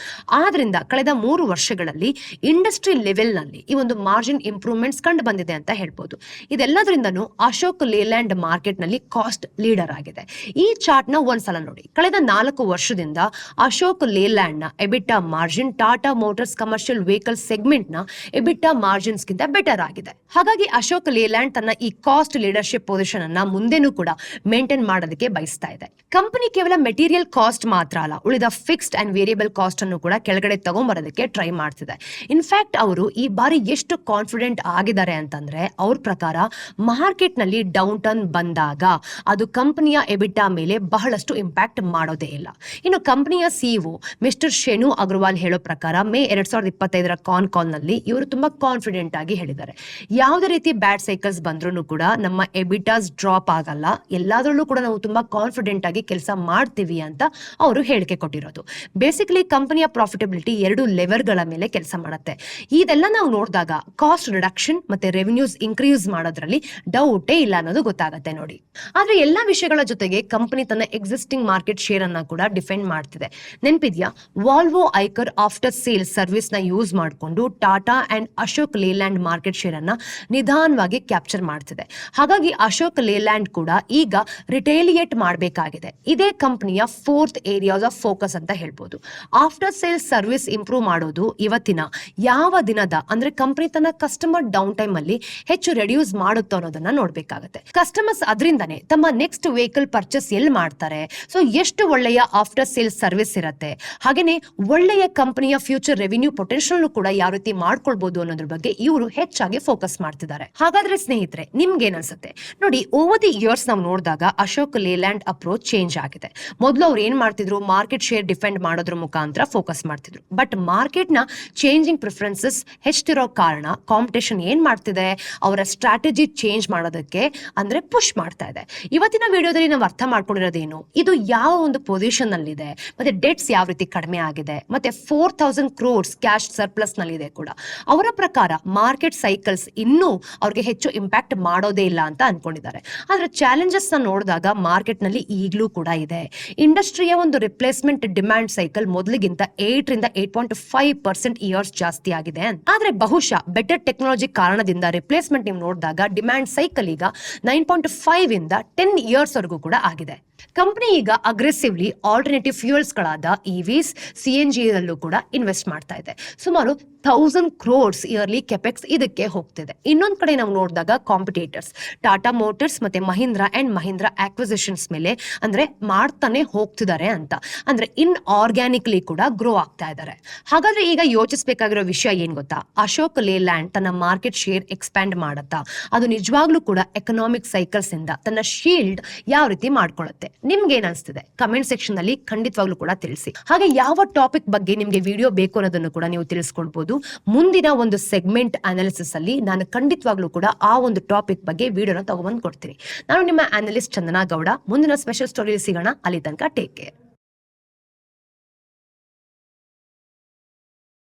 ಆದ್ರಿಂದ ಕಳೆದ ಮೂರು ವರ್ಷಗಳಲ್ಲಿ ಇಂಡಸ್ಟ್ರಿ ಲೆವೆಲ್ನಲ್ಲಿ ಈ ಒಂದು ಮಾರ್ಜಿನ್ ಇಂಪ್ರೂವ್ ಇಂಪ್ರೂವ್ಮೆಂಟ್ಸ್ ಕಂಡು ಬಂದಿದೆ ಅಂತ ಹೇಳ್ಬೋದು. ಇದೆಲ್ಲದರಿಂದನೂ ಅಶೋಕ್ ಲೇಲ್ಯಾಂಡ್ ಮಾರ್ಕೆಟ್ನಲ್ಲಿ ಕಾಸ್ಟ್ ಲೀಡರ್ ಆಗಿದೆ. ಈ ಚಾರ್ಟ್ನ ಒಂದ್ಸಲ ನೋಡಿ. ಕಳೆದ ನಾಲ್ಕು ವರ್ಷದಿಂದ Ashok ಲೇಲ್ಯಾಂಡ್ನ EBITA margin, Tata Motors commercial vehicle ಸೆಗ್ಮೆಂಟ್ನ EBITA margins ಗಿಂತ ಬೆಟರ್ ಆಗಿದೆ. ಹಾಗಾಗಿ ಅಶೋಕ್ ಲೇಲ್ಯಾಂಡ್ ತನ್ನ ಈ ಕಾಸ್ಟ್ ಲೀಡರ್ಶಿಪ್ ಪೊಸಿಷನ್ ಅನ್ನ ಮುಂದೆನೂ ಕೂಡ ಮೇಂಟೈನ್ ಮಾಡೋದಕ್ಕೆ ಬಯಸ್ತಾ ಇದೆ. ಕಂಪನಿ ಕೇವಲ ಮೆಟೀರಿಯಲ್ ಕಾಸ್ಟ್ ಮಾತ್ರ ಅಲ್ಲ, ಉಳಿದ ಫಿಕ್ಸ್ಡ್ ಅಂಡ್ ವೇರಿಯಬಲ್ ಕಾಸ್ಟ್ ಅನ್ನು ಕೂಡ ಕೆಳಗಡೆ ತಗೊಂಬರೋದಕ್ಕೆ ಟ್ರೈ ಮಾಡ್ತಿದೆ. ಇನ್ಫ್ಯಾಕ್ಟ್ ಅವರು ಈ ಬಾರಿ ಎಷ್ಟು ಕಾನ್ಫಿಡೆಂಟ್ ಆಗಿದ್ದಾರೆ ಅಂತಂದ್ರೆ ಅವ್ರ ಪ್ರಕಾರ ಮಾರ್ಕೆಟ್ನಲ್ಲಿ ಡೌನ್ ಟರ್ನ್ ಬಂದಾಗ ಅದು ಕಂಪನಿಯ ಎಬಿಟಾ ಮೇಲೆ ಬಹಳಷ್ಟು ಇಂಪ್ಯಾಕ್ಟ್ ಮಾಡೋದೇ ಇಲ್ಲ. ಇನ್ನು ಕಂಪನಿಯ ಸಿಇಒ ಮಿಸ್ಟರ್ ಶೇನು ಅಗರ್ವಾಲ್ ಹೇಳೋ ಪ್ರಕಾರ ಮೇ ಎರಡ್ ಸಾವಿರದ ಇಪ್ಪತ್ತೈದರ ಕಾನ್ ಕಾಲ್ನಲ್ಲಿ ಇವರು ತುಂಬಾ ಕಾನ್ಫಿಡೆಂಟ್ ಆಗಿ ಹೇಳಿದ್ದಾರೆ. ಯಾವುದೇ ರೀತಿ ಬ್ಯಾಡ್ ಸೈಕಲ್ಸ್ ಬಂದ್ರೂ ಕೂಡ ನಮ್ಮ ಎಬಿಟಾಸ್ ಡ್ರಾಪ್ ಆಗಲ್ಲ. ಎಲ್ಲಾದ್ರಲ್ಲೂ ಕೂಡ ನಾವು ತುಂಬಾ ಕಾನ್ಫಿಡೆಂಟ್ ಆಗಿ ಕೆಲಸ ಮಾಡ್ತೀವಿ ಅಂತ ಅವರು ಹೇಳಿಕೆ ಕೊಟ್ಟಿರೋದು. ಬೇಸಿಕಲಿ ಕಂಪನಿಯ ಪ್ರಾಫಿಟಬಿಲಿಟಿ ಎರಡು ಲೆವರ್ಗಳ ಮೇಲೆ ಕೆಲಸ ಮಾಡುತ್ತೆ. ಇದೆಲ್ಲ ನಾವು ನೋಡಿದಾಗ ಕಾಸ್ಟ್ ರಿಡಕ್ಷನ್ ಮತ್ತೆ ರೆವಿನ್ಯೂಸ್ ಇನ್ಕ್ರೀಸ್ ಮಾಡೋದ್ರಲ್ಲಿ ಡೌಟೇ ಇಲ್ಲ ಅನ್ನೋದು ಗೊತ್ತಾಗತ್ತೆ ನೋಡಿ. ಆದ್ರೆ ಎಲ್ಲಾ ವಿಷಯಗಳ ಜೊತೆಗೆ ಕಂಪನಿ ತನ್ನ ಎಕ್ಸಿಸ್ಟಿಂಗ್ ಮಾರ್ಕೆಟ್ ಶೇರ್ ಅನ್ನ ಕೂಡ ಡಿಫೆಂಡ್ ಮಾಡ್ತಿದೆ. ನೆನ್ಪಿದ್ಯಾ? ವಾಲ್ವೋ ಐಕರ್ ಆಫ್ಟರ್ ಸೇಲ್ ಸರ್ವಿಸ್ನ ಯೂಸ್ ಮಾಡಿಕೊಂಡು Tata and Ashok Leyland market share ಅನ್ನ ನಿಧಾನವಾಗಿ ಕ್ಯಾಪ್ಚರ್ ಮಾಡ್ತಿದೆ. ಹಾಗಾಗಿ ಅಶೋಕ್ ಲೇಲ್ಯಾಂಡ್ ಕೂಡ ಈಗ ರಿಟೇಲಿಯೇಟ್ ಮಾಡಬೇಕಾಗಿದೆ. ಇದೇ ಕಂಪನಿಯ ಫೋರ್ತ್ ಏರಿಯಾಸ್ ಆಫ್ ಫೋಕಸ್ ಅಂತ ಹೇಳ್ಬೋದು. ಆಫ್ಟರ್ ಸೇಲ್ ಸರ್ವಿಸ್ ಇಂಪ್ರೂವ್ ಮಾಡೋದು ಇವತ್ತಿನ ಯಾವ ದಿನದ ಅಂದ್ರೆ ಕಂಪನಿ ತನ್ನ ಕಸ್ಟಮರ್ ಡೌನ್ ಟೈಮ್ ಅಲ್ಲಿ ಹೆಚ್ಚು ರೆಡ್ಯೂಸ್ ಮಾಡುತ್ತೋ ಅನ್ನೋದನ್ನ ನೋಡ್ಬೇಕಾಗತ್ತೆ. ಕಸ್ಟಮರ್ಸ್ ಅದರಿಂದನೇ ತಮ್ಮ ನೆಕ್ಸ್ಟ್ ವೆಹಿಕಲ್ ಪರ್ಚೇಸ್ ಎಲ್ಲಿ ಮಾಡ್ತಾರೆ? ಸೊ, ಎಷ್ಟು ಒಳ್ಳೆಯ ಆಫ್ಟರ್ ಸೇಲ್ ಸರ್ವಿಸ್ ಇರುತ್ತೆ? ಹಾಗೇನೆ ಒಳ್ಳೆಯ ಕಂಪನಿಯ ಫ್ಯೂಚರ್ ರೆವಿನ್ಯೂ ಪೊಟೆನ್ಷಿಯಲ್ ಕೂಡ ಯಾವ ರೀತಿ ಮಾಡ್ಕೊಳ್ಬಹುದು ಅನ್ನೋದ್ರ ಬಗ್ಗೆ ಇವರು ಹೆಚ್ಚಾಗಿ ಫೋಕಸ್ ಮಾಡ್ತಿದ್ದಾರೆ. ಹಾಗಾದ್ರೆ ಸ್ನೇಹಿತರೆ, ನಿಮ್ಗೆ ಅನ್ಸುತ್ತೆ ನೋಡಿ ಓವರ್ ದಿ ಇಯರ್ಸ್ ನಾವು ನೋಡಿದಾಗ ಅಶೋಕ್ ಲೇಲ್ಯಾಂಡ್ ಅಪ್ರೋಚ್ ಚೇಂಜ್ ಆಗಿದೆ. ಮೊದಲು ಅವ್ರು ಏನ್ ಮಾಡ್ತಿದ್ರು? ಮಾರ್ಕೆಟ್ ಶೇರ್ ಡಿಫೆಂಡ್ ಮಾಡೋದ್ರ ಮುಖಾಂತರ ಫೋಕಸ್ ಮಾಡ್ತಿದ್ರು. ಬಟ್ ಮಾರ್ಕೆಟ್ನ ಚೇಂಜಿಂಗ್ ಪ್ರಿಫರೆನ್ಸಸ್ ಹೆಚ್ಚಿರೋ ಕಾರಣ ಕಾಂಪಿಟೇಷನ್ ಏನ್ ಮಾಡ್ತಿದೆ, ಅವರ ಸ್ಟ್ರಾಟಜಿ ಚೇಂಜ್ ಮಾಡೋದಕ್ಕೆ ಅಂದ್ರೆ ಪುಷ್ ಮಾಡ್ತಾ ಇದೆ. ಇವತ್ತಿನ ವಿಡಿಯೋದಲ್ಲಿ ನಾವು ಅರ್ಥ ಮಾಡ್ಕೊಂಡಿರೋದೇನು, ಇದು ಯಾವ ಒಂದು ಪೊಸಿಷನ್ ನಲ್ಲಿದೆ, ಮತ್ತೆ ಡೆಟ್ಸ್ ಯಾವ ರೀತಿ ಕಡಿಮೆ ಆಗಿದೆ, ಮತ್ತೆ four thousand crores cash surplus ನಲ್ಲಿದೆ ಕೂಡ. ಅವರ ಪ್ರಕಾರ ಮಾರ್ಕೆಟ್ ಸೈಕಲ್ಸ್ ಇನ್ನೂ ಅವ್ರಿಗೆ ಹೆಚ್ಚು ಇಂಪ್ಯಾಕ್ಟ್ ಮಾಡೋದೇ ಇಲ್ಲ ಅಂತ ಅನ್ಕೊಂಡಿದ್ದಾರೆ. ಆದ್ರೆ ಚಾಲೆಂಜಸ್ ನೋಡಿದಾಗ ಮಾರ್ಕೆಟ್ನಲ್ಲಿ ಈಗಲೂ ಕೂಡ ಇದೆ. ಇಂಡಸ್ಟ್ರಿಯ ಒಂದು ರಿಪ್ಲೇಸ್ಮೆಂಟ್ ಡಿಮ್ಯಾಂಡ್ ಸೈಕಲ್ ಮೊದಲಿಗಿಂತ ಏಟ್ ರಿಂದ eight point five percent years ಜಾಸ್ತಿ ಆಗಿದೆ. ಆದ್ರೆ ಬಹುಶಃ ಬೆಟರ್ ಟೆಕ್ನಾಲಜಿ ಕಾರಣದಿಂದ ರಿಪ್ಲೇಸ್ಮೆಂಟ್ ನೀವು ನೋಡಿದಾಗ ಡಿಮ್ಯಾಂಡ್ ಸೈಕಲ್ ಈಗ ನೈನ್ ಪಾಯಿಂಟ್ ಫೈವ್ ಇಂದ ಟೆನ್ ಇಯರ್ಸ್ ವರೆಗೂ ಕೂಡ ಆಗಿದೆ. ಕಂಪನಿ ಈಗ ಅಗ್ರೆಸಿವ್ಲಿ ಆಲ್ಟರ್ನೇಟಿವ್ ಫ್ಯೂಯಲ್ಸ್ ಗಳಾದ ಇವಿಸ್ ಸಿ ಎನ್ ಜಿ ಅಲ್ಲೂ ಕೂಡ ಇನ್ವೆಸ್ಟ್ ಮಾಡ್ತಾ ಇದೆ. ಸುಮಾರು ಥೌಸಂಡ್ ಕ್ರೋರ್ಸ್ ಇಯರ್ಲಿ ಕೆಪೆಕ್ಸ್ ಇದಕ್ಕೆ ಹೋಗ್ತಿದೆ. ಇನ್ನೊಂದು ಕಡೆ ನಾವು ನೋಡಿದಾಗ ಕಾಂಪಿಟೇಟರ್ಸ್ ಟಾಟಾ ಮೋಟರ್ಸ್ ಮತ್ತೆ ಮಹೀಂದ್ರ ಅಂಡ್ ಮಹೀಂದ್ರ ಆಕ್ವಿಸಿಷನ್ಸ್ ಮೇಲೆ ಅಂದ್ರೆ ಮಾಡ್ತಾನೆ ಹೋಗ್ತಿದ್ದಾರೆ ಅಂತ. ಅಂದ್ರೆ ಇನ್ ಆರ್ಗ್ಯಾನಿಕ್ಲಿ ಕೂಡ ಗ್ರೋ ಆಗ್ತಾ ಇದ್ದಾರೆ. ಹಾಗಾದ್ರೆ ಈಗ ಯೋಚಿಸಬೇಕಾಗಿರೋ ವಿಷಯ ಏನ್ ಗೊತ್ತಾ? ಅಶೋಕ್ ಲೇಲ್ಯಾಂಡ್ ತನ್ನ ಮಾರ್ಕೆಟ್ ಶೇರ್ ಎಕ್ಸ್ಪ್ಯಾಂಡ್ ಮಾಡತ್ತಾ, ಅದು ನಿಜವಾಗ್ಲೂ ಕೂಡ ಎಕನಾಮಿಕ್ ಸೈಕಲ್ಸ್ ಇಂದ ತನ್ನ ಶೀಲ್ಡ್ ಯಾವ ರೀತಿ ಮಾಡ್ಕೊಳ್ಳುತ್ತೆ? ನಿಮ್ಗೆ ಏನ್ ಅನ್ಸ್ತಿದೆ ಕಮೆಂಟ್ ಸೆಕ್ಷನ್ನಲ್ಲಿ ಖಂಡಿತವಾಗ್ಲೂ ಕೂಡ ತಿಳಿಸಿ. ಹಾಗೆ ಯಾವ ಟಾಪಿಕ್ ಬಗ್ಗೆ ನಿಮ್ಗೆ ವಿಡಿಯೋ ಬೇಕು ಅನ್ನೋದನ್ನು ಕೂಡ ನೀವು ತಿಳಿಸ್ಕೊಳ್ಬಹುದು ಮುಂದಿನ ಒಂದು ಸೆಗ್ಮೆಂಟ್ ಅನಾಲಿಸಿಸ್ ಅಲ್ಲಿ ನಾನು ಖಂಡಿತವಾಗ್ಲೂ ಕೂಡ ಆ ಒಂದು ಟಾಪಿಕ್ ಬಗ್ಗೆ ವಿಡಿಯೋನ ತಗೊಂಡ್ಬಂದು ಕೊಡ್ತೀನಿ. ನಾನು ನಿಮ್ಮ ಅನಲಿಸ್ಟ್ ಚಂದನಾ ಗೌಡ. ಮುಂದಿನ ಸ್ಪೆಷಲ್ ಸ್ಟೋರಿ ಸಿಗೋಣ. ಅಲ್ಲಿ ತನಕ ಟೇಕ್ ಕೇರ್